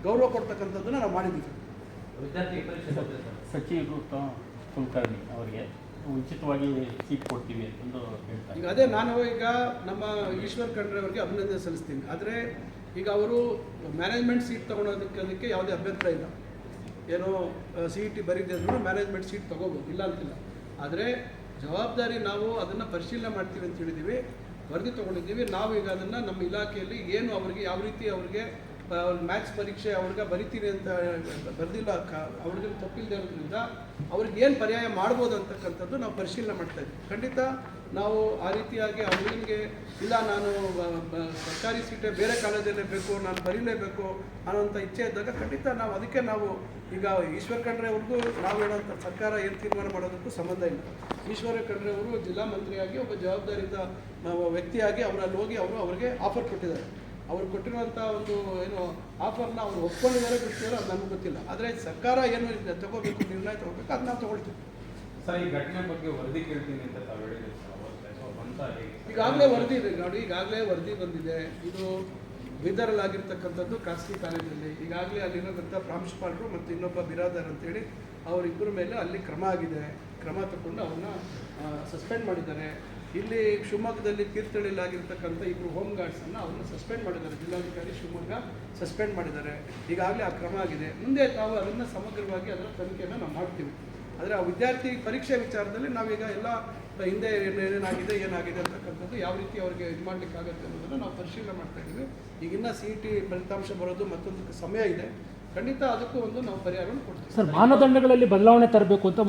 ಗೌರವ ಕೊಡ್ತಕ್ಕಂಥದ್ದನ್ನು ನಾವು ಮಾಡಿದ್ದೀವಿ. ವಿದ್ಯಾರ್ಥಿ ಸಚಿವ ಕುಲಕರ್ಣಿ ಅವರಿಗೆ. ಉಚಿತವಾಗಿ ಸೀಟ್ ಕೊಡ್ತೀವಿ ಅಂತಂದು ಹೇಳ್ತಾರೆ. ಈಗ ಅದೇ ನಾನು ಈಗ ನಮ್ಮ ಈಶ್ವರ್ ಖಂಡ್ರೆ ಅವರಿಗೆ ಅಭಿನಂದನೆ ಸಲ್ಲಿಸ್ತೀನಿ. ಆದರೆ ಈಗ ಅವರು ಮ್ಯಾನೇಜ್ಮೆಂಟ್ ಸೀಟ್ ತೊಗೊಳೋದಕ್ಕೆ ಯಾವುದೇ ಅಭ್ಯಂತರ ಇಲ್ಲ. ಏನೋ ಸಿ ಇ ಟಿ ಬರೀದಿದ್ರು ಮ್ಯಾನೇಜ್ಮೆಂಟ್ ಸೀಟ್ ತೊಗೋಬೋದು, ಇಲ್ಲ ಅಂತಿಲ್ಲ. ಆದರೆ ಜವಾಬ್ದಾರಿ ನಾವು ಅದನ್ನು ಪರಿಶೀಲನೆ ಮಾಡ್ತೀವಿ ಅಂತ ಹೇಳಿದ್ದೀವಿ. ವರದಿ ತೊಗೊಂಡಿದ್ದೀವಿ. ನಾವು ಈಗ ಅದನ್ನು ನಮ್ಮ ಇಲಾಖೆಯಲ್ಲಿ ಏನು ಅವರಿಗೆ ಯಾವ ರೀತಿ ಅವ್ರಿಗೆ ಮ್ಯಾಥ್ಸ್ ಪರೀಕ್ಷೆ ಅವ್ರಿಗೆ ಬರಿತೀನಿ ಅಂತ ಬರೆದಿಲ್ಲ ಅವ್ರಿಗೆ ತಪ್ಪಿಲ್ಲದೆ ಇರೋದ್ರಿಂದ ಅವ್ರಿಗೆ ಏನು ಪರ್ಯಾಯ ಮಾಡ್ಬೋದು ಅಂತಕ್ಕಂಥದ್ದು ನಾವು ಪರಿಶೀಲನೆ ಮಾಡ್ತಾ ಇದ್ವಿ. ಖಂಡಿತ ನಾವು ಆ ರೀತಿಯಾಗಿ ಆ ಇಲ್ಲ ನಾನು ಸರ್ಕಾರಿ ಸೀಟೇ ಬೇರೆ ಕಾಲೇಜಲ್ಲೇ ಬೇಕು, ನಾನು ಬರೀಲೇಬೇಕು ಅನ್ನೋಂಥ ಇಚ್ಛೆ ಇದ್ದಾಗ ಖಂಡಿತ ನಾವು ಅದಕ್ಕೆ ನಾವು ಈಗ ಈಶ್ವರ ಖಂಡ್ರೆ ಅವ್ರಿಗೂ ನಾವು ಹೇಳೋಂಥ ಸರ್ಕಾರ ಏನು ತೀರ್ಮಾನ ಮಾಡೋದಕ್ಕೂ ಸಂಬಂಧ ಇಲ್ಲ. ಈಶ್ವರ ಖಂಡ್ರೆ ಅವರು ಜಿಲ್ಲಾ ಮಂತ್ರಿಯಾಗಿ ಒಬ್ಬ ಜವಾಬ್ದಾರಿಯಿಂದ ವ್ಯಕ್ತಿಯಾಗಿ ಅವರಲ್ಲಿ ಹೋಗಿ ಅವರು ಅವರಿಗೆ ಆಫರ್ ಕೊಟ್ಟಿದ್ದಾರೆ. ಅವ್ರು ಕೊಟ್ಟಿರುವಂಥ ಒಂದು ಏನು ಆಫರ್ನ ಅವ್ರು ಒಪ್ಕೊಂಡಿದ್ದಾರೆ ಬಿಟ್ಟಿದ್ದಾರೆ ಅದು ನಮ್ಗೆ ಗೊತ್ತಿಲ್ಲ. ಆದರೆ ಸರ್ಕಾರ ಏನು ತಗೋಬೇಕು ನಿರ್ಣಯ ತಗೋಬೇಕು ಅದು ನಾವು ತಗೊಳ್ತೀವಿ ಸರ್ ಈ ಘಟನೆ ಬಗ್ಗೆ ವರದಿ ಕೇಳ್ತೀನಿ ಅಂತ ತಾವು ಹೇಳಿದ್ರಿ ಈಗಾಗಲೇ ವರದಿ ಇದೆ ನೋಡಿ ಈಗಾಗಲೇ ವರದಿ ಬಂದಿದೆ. ಇದು ಬೀದರಲ್ಲಿ ಆಗಿರ್ತಕ್ಕಂಥದ್ದು ಖಾಸಗಿ ಕಾಲೇಜಲ್ಲಿ. ಈಗಾಗಲೇ ಅಲ್ಲಿರೋದಂಥ ಪ್ರಾಂಶುಪಾಲರು ಮತ್ತು ಇನ್ನೊಬ್ಬ ಬಿರಾದರ್ ಅಂತೇಳಿ ಅವರಿಬ್ಬರ ಮೇಲೆ ಅಲ್ಲಿ ಕ್ರಮ ಆಗಿದೆ. ಕ್ರಮ ತಗೊಂಡು ಅವ್ರನ್ನ ಸಸ್ಪೆಂಡ್ ಮಾಡಿದ್ದಾರೆ. ಇಲ್ಲಿ ಶಿವಮೊಗ್ಗದಲ್ಲಿ ತೀರ್ಥಹಳ್ಳಿಯಲ್ಲಿ ಆಗಿರ್ತಕ್ಕಂಥ ಇಬ್ಬರು ಹೋಮ್ ಗಾರ್ಡ್ಸನ್ನು ಅವ್ರನ್ನ ಸಸ್ಪೆಂಡ್ ಮಾಡಿದ್ದಾರೆ. ಜಿಲ್ಲಾಧಿಕಾರಿ ಶಿವಮೊಗ್ಗ ಸಸ್ಪೆಂಡ್ ಮಾಡಿದ್ದಾರೆ. ಈಗಾಗಲೇ ಆ ಕ್ರಮ ಆಗಿದೆ. ಮುಂದೆ ತಾವು ಅದನ್ನು ಸಮಗ್ರವಾಗಿ ಅದರ ತನಿಖೆಯನ್ನು ನಾವು ಮಾಡ್ತೀವಿ. ಆದರೆ ಆ ವಿದ್ಯಾರ್ಥಿ ಪರೀಕ್ಷೆ ವಿಚಾರದಲ್ಲಿ ನಾವೀಗ ಎಲ್ಲ ಹಿಂದೆ ಏನು ಏನೇನಾಗಿದೆ, ಏನಾಗಿದೆ ಅಂತಕ್ಕಂಥದ್ದು ಯಾವ ರೀತಿ ಅವರಿಗೆ ಇದು ಮಾಡಲಿಕ್ಕಾಗತ್ತೆ ಅನ್ನೋದನ್ನು ನಾವು ಪರಿಶೀಲನೆ ಮಾಡ್ತಾ ಇದ್ದೀವಿ ಈಗಿನ್ನ ಸಿ ಇ ಟಿ ಫಲಿತಾಂಶ ಬರೋದು ಮತ್ತೊಂದು ಸಮಯ ಇದೆ. ಖಂಡಿತ ಅದಕ್ಕೂ ಒಂದು ನಾವು ಪರಿಹಾರವನ್ನು ಕೊಡ್ತೀವಿ. ಸರ್, ಮಾನದಂಡಗಳಲ್ಲಿ ಬದಲಾವಣೆ ತರಬೇಕು ಅಂತ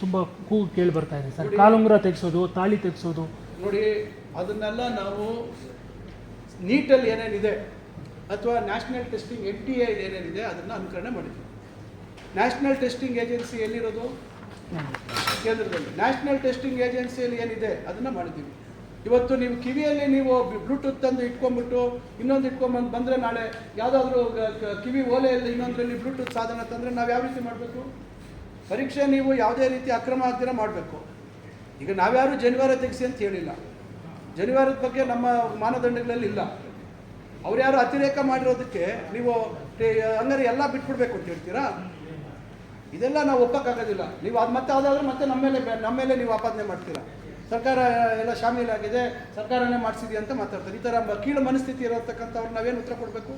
ತುಂಬ ಕೂಗು ಕೇಳಿ ಬರ್ತಾ ಇದೆ ಸರ್. ಕಾಲುಂಗುರ ತೆಗೆಸೋದು, ತಾಳಿ ತೆಗೆಸೋದು. ನೋಡಿ, ಅದನ್ನೆಲ್ಲ ನಾವು ನೀಟಲ್ಲಿ ಏನೇನಿದೆ ಅಥವಾ national testing N T A ಏನೇನಿದೆ ಅದನ್ನು ಅನುಕರಣೆ ಮಾಡಿದ್ವಿ. ನ್ಯಾಷನಲ್ ಟೆಸ್ಟಿಂಗ್ ಏಜೆನ್ಸಿ ಎಲ್ಲಿರೋದು? ಕೇಂದ್ರದಲ್ಲಿ. ನ್ಯಾಷನಲ್ ಟೆಸ್ಟಿಂಗ್ ಏಜೆನ್ಸಿಯಲ್ಲಿ ಏನಿದೆ ಅದನ್ನು ಮಾಡಿದ್ದೀವಿ ಇವತ್ತು ನೀವು ಕಿವಿಯಲ್ಲಿ ನೀವು ಬ್ಲೂಟೂತ್ ತಂದು ಇಟ್ಕೊಂಡ್ಬಿಟ್ಟು ಇನ್ನೊಂದು ಇಟ್ಕೊಂಬಂದು ಬಂದರೆ ನಾಳೆ ಯಾವುದಾದ್ರೂ ಕಿವಿ ಓಲೆಯಲ್ಲಿ ಇನ್ನೊಂದರಲ್ಲಿ ಬ್ಲೂಟೂತ್ ಸಾಧನ ತಂದರೆ ನಾವು ಯಾವ ರೀತಿ ಮಾಡಬೇಕು? ಪರೀಕ್ಷೆ ನೀವು ಯಾವುದೇ ರೀತಿ ಅಕ್ರಮ ಆಗ್ದಿರ ಮಾಡಬೇಕು. ಈಗ ನಾವ್ಯಾರು ಜನಿವಾರ ತೆಗೆಸಿ ಅಂತ ಹೇಳಿಲ್ಲ. ಜನಿವಾರದ ಬಗ್ಗೆ ನಮ್ಮ ಮಾನದಂಡಗಳಲ್ಲಿ ಇಲ್ಲ. ಅವ್ರು ಯಾರು ಅತಿರೇಕ ಮಾಡಿರೋದಕ್ಕೆ ನೀವು ಹಂಗಾರೆ ಎಲ್ಲ ಬಿಟ್ಬಿಡ್ಬೇಕು ಅಂತ ಹೇಳ್ತೀರಾ? ಇದೆಲ್ಲ ನಾವು ಒಪ್ಪಕ್ಕಾಗೋದಿಲ್ಲ. ನೀವು ಅದು ಮತ್ತೆ ಅದಾದ್ರೆ ಮತ್ತೆ ನಮ್ಮ ಮೇಲೆ ನಮ್ಮ ಮೇಲೆ ನೀವು ಆಪಾದನೆ ಮಾಡ್ತೀರಾ? ಸರ್ಕಾರ ಎಲ್ಲ ಶಾಮೀಲಾಗಿದೆ, ಸರ್ಕಾರನೇ ಮಾಡಿಸಿದೆ ಅಂತ ಮಾತಾಡ್ತಾರೆ. ಈ ಥರ ಕೀಳು ಮನಸ್ಥಿತಿ ಇರತಕ್ಕಂಥವ್ರು ನಾವೇನು ಉತ್ತರ ಕೊಡಬೇಕು?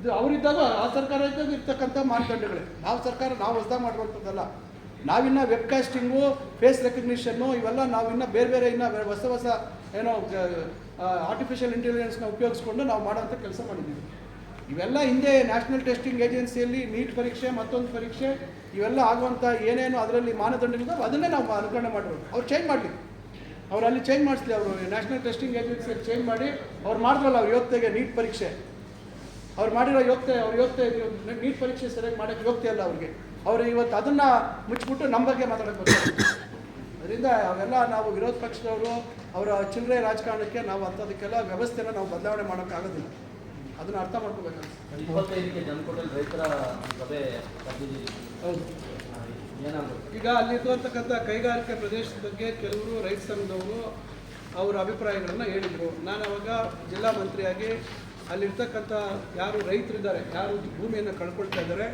ಇದು ಅವರಿದ್ದಾಗ ಆ ಸರ್ಕಾರ ಇದ್ದಾಗ ಇರ್ತಕ್ಕಂಥ ಮಾನದಂಡಗಳೇ. ನಾವು ಸರ್ಕಾರ ನಾವು ಹೊಸದಾಗ ಮಾಡುವಂಥದ್ದಲ್ಲ ನಾವಿನ್ನ ವೆಬ್ಕಾಸ್ಟಿಂಗು ಫೇಸ್ ರೆಕಗ್ನಿಷನ್ನು ಇವೆಲ್ಲ ನಾವಿನ್ನ ಬೇರೆ ಬೇರೆ ಇನ್ನು ಹೊಸ ಹೊಸ ಏನೋ ಆರ್ಟಿಫಿಷಿಯಲ್ ಇಂಟೆಲಿಜೆನ್ಸ್ನ ಉಪಯೋಗಿಸ್ಕೊಂಡು ನಾವು ಮಾಡೋಂಥ ಕೆಲಸ ಮಾಡಿದ್ದೀವಿ. ಇವೆಲ್ಲ ಹಿಂದೆ ನ್ಯಾಷನಲ್ ಟೆಸ್ಟಿಂಗ್ ಏಜೆನ್ಸಿಯಲ್ಲಿ ನೀಟ್ ಪರೀಕ್ಷೆ, ಮತ್ತೊಂದು ಪರೀಕ್ಷೆ, ಇವೆಲ್ಲ ಆಗುವಂಥ ಏನೇನು ಅದರಲ್ಲಿ ಮಾನದಂಡಗಳಿದಾವೆ ಅದನ್ನೇ ನಾವು ಅನುಕರಣೆ ಮಾಡಬೇಕು ಅವ್ರು ಚೇಂಜ್ ಮಾಡಲಿ. ಅವ್ರು ಅಲ್ಲಿ ಚೇಂಜ್ ಮಾಡಿಸ್ಲಿ ಅವರು. ನ್ಯಾಷನಲ್ ಟೆಸ್ಟಿಂಗ್ ಏಜೆನ್ಸಿಯಲ್ಲಿ ಚೇಂಜ್ ಮಾಡಿ, ಅವ್ರು ಮಾಡಿದ್ರಲ್ಲ ಅವ್ರು ಇವತ್ತಿಗೆ ನೀಟ್ ಪರೀಕ್ಷೆ. ಅವ್ರು ಮಾಡಿರೋ ಯೋಗ್ಯತೆ ಅವ್ರ ಯೋಗ್ಯತೆ ನೀಟ್ ಪರೀಕ್ಷೆ ಸರಿಯಾಗಿ ಮಾಡೋಕ್ಕೆ ಯೋಗ್ಯತೆ ಅಲ್ಲ ಅವ್ರಿಗೆ. ಅವ್ರು ಇವತ್ತು ಅದನ್ನು ಮುಚ್ಚಿಬಿಟ್ಟು ನಮ್ಮ ಬಗ್ಗೆ ಮಾತಾಡಕ್ಕೆ ಅದರಿಂದ ಅವೆಲ್ಲ ನಾವು ವಿರೋಧ ಪಕ್ಷದವರು ಅವರ ಚಿಲ್ಲರೆ ರಾಜಕಾರಣಕ್ಕೆ ನಾವು ಅಂಥದಕ್ಕೆಲ್ಲ ವ್ಯವಸ್ಥೆನ ನಾವು ಬದಲಾವಣೆ ಮಾಡೋಕ್ಕಾಗೋದಿಲ್ಲ. ಅದನ್ನು ಅರ್ಥ ಮಾಡ್ಕೋಬೇಕು ಹೌದು. ಈಗ ಅಲ್ಲಿರುವಂತಕ್ಕಂಥ ಕೈಗಾರಿಕೆ ಪ್ರದೇಶದ ಬಗ್ಗೆ ಕೆಲವರು ರೈತ ಸಂಘದವರು ಅವರ ಅಭಿಪ್ರಾಯಗಳನ್ನು ಹೇಳಿದರು. ನಾನು ಅವಾಗ ಜಿಲ್ಲಾ ಮಂತ್ರಿಯಾಗಿ ಅಲ್ಲಿರ್ತಕ್ಕಂಥ ಯಾರು ರೈತರಿದ್ದಾರೆ, ಯಾರು ಭೂಮಿಯನ್ನು ಕಳ್ಕೊಳ್ತಾ ಇದ್ದಾರೆ,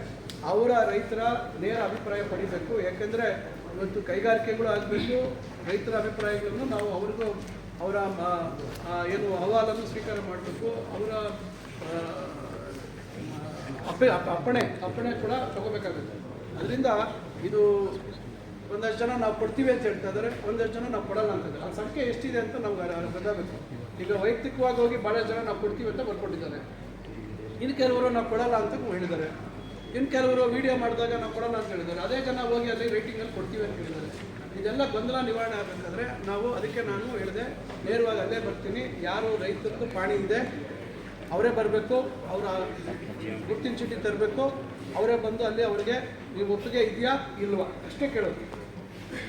ಅವರ ರೈತರ ನೇರ ಅಭಿಪ್ರಾಯ ಪಡಿಬೇಕು. ಯಾಕೆಂದರೆ ಇವತ್ತು ಕೈಗಾರಿಕೆಗಳು ಆಗಬೇಕು, ರೈತರ ಅಭಿಪ್ರಾಯಗಳನ್ನು ನಾವು ಅವ್ರಿಗೂ ಅವರ ಏನು ಅಹವಾಲನ್ನು ಸ್ವೀಕಾರ ಮಾಡಬೇಕು. ಅವರ ಅಪ್ಪೆ, ಅಪ್ಪ, ಅಪ್ಪಣೆ ಅಪ್ಪಣೆ ಕೂಡ ತಗೋಬೇಕಾಗುತ್ತೆ. ಅದರಿಂದ ಇದು ಒಂದಷ್ಟು ಜನ ನಾವು ಕೊಡ್ತೀವಿ ಅಂತ ಹೇಳ್ತಾ ಇದ್ದಾರೆ, ಒಂದಷ್ಟು ಜನ ನಾವು ಕೊಡಲ್ಲ ಅಂತ. ಆ ಸಂಖ್ಯೆ ಎಷ್ಟಿದೆ ಅಂತ ನಮ್ಗೆ ಗೊತ್ತಾಗಬೇಕು ಈಗ ವೈಯಕ್ತಿಕವಾಗಿ ಹೋಗಿ ಬಹಳ ಜನ ನಾವು ಕೊಡ್ತೀವಿ ಅಂತ ಬರ್ಕೊಂಡಿದ್ದಾರೆ. ಇನ್ನು ಕೆಲವರು ನಾವು ಕೊಡಲ್ಲ ಅಂತ ಹೇಳಿದ್ದಾರೆ. ಇನ್ನು ಕೆಲವರು ವಿಡಿಯೋ ಮಾಡಿದಾಗ ನಾವು ಕೊಡಲ್ಲ ಅಂತ ಹೇಳಿದ್ದಾರೆ. ಅದೇ ಜನ ಹೋಗಿ ಅಲ್ಲಿ ರೇಟಿಂಗಲ್ಲಿ ಕೊಡ್ತೀವಿ ಅಂತ ಹೇಳಿದ್ದಾರೆ. ಇದೆಲ್ಲ ಗೊಂದಲ ನಿವಾರಣೆ ಆಗಬೇಕಾದ್ರೆ ನಾವು ಅದಕ್ಕೆ ನಾನು ಹೇಳಿದೆ, ನೇರವಾಗಿ ಅಲ್ಲೇ ಬರ್ತೀನಿ. ಯಾರು ರೈತರದ್ದು ಪಾಣಿ ಇದೆ, ಅವರೇ ಬರಬೇಕು, ಅವರ ಗುರ್ತಿನ ಚೀಟಿ ತರಬೇಕು, ಅವರೇ ಬಂದು ಅಲ್ಲಿ ಅವರಿಗೆ, ನೀವು ಒಪ್ಪಿಗೆ ಇದೆಯಾ? ಇಲ್ವಾ? ಅಷ್ಟೇ ಕೇಳೋದು.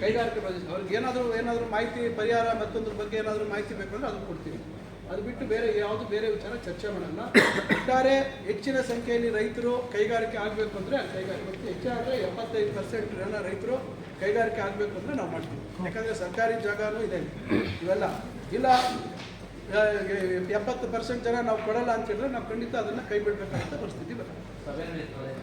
ಕೈಗಾರಿಕೆ ಪ್ರದೇಶ. ಅವ್ರಿಗೆ ಏನಾದರೂ ಏನಾದರೂ ಮಾಹಿತಿ, ಪರಿಹಾರ ಮತ್ತೊಂದ್ರ ಬಗ್ಗೆ ಏನಾದರೂ ಮಾಹಿತಿ ಬೇಕು ಅಂದರೆ ಅದು ಕೊಡ್ತೀವಿ. ಅದು ಬಿಟ್ಟು ಬೇರೆ ಯಾವುದು ಬೇರೆ ವಿಚಾರ ಚರ್ಚೆ ಮಾಡಲ್ಲ. ಒಟ್ಟಾರೆ ಹೆಚ್ಚಿನ ಸಂಖ್ಯೆಯಲ್ಲಿ ರೈತರು ಕೈಗಾರಿಕೆ ಆಗಬೇಕು ಅಂದರೆ ಕೈಗಾರಿಕೆ ಮತ್ತು ಹೆಚ್ಚಾದರೆ ಎಪ್ಪತ್ತೈದು ಪರ್ಸೆಂಟ್ ಜನ ರೈತರು ಕೈಗಾರಿಕೆ ಆಗಬೇಕು ಅಂದರೆ ನಾವು ಮಾಡ್ತೀವಿ. ಯಾಕಂದರೆ ಸರ್ಕಾರಿ ಜಾಗನೂ ಇದೆ. ಇವೆಲ್ಲ. ಇಲ್ಲ ಎಪ್ಪತ್ತು ಪರ್ಸೆಂಟ್ ಜನ ನಾವು ಕೊಡಲ್ಲ ಅಂತ ಹೇಳಿದ್ರೆ ನಾವು ಖಂಡಿತ ಅದನ್ನು ಕೈ ಬಿಡಬೇಕಾದಂಥ ಪರಿಸ್ಥಿತಿ ನಡೆಯುತ್ತದೆ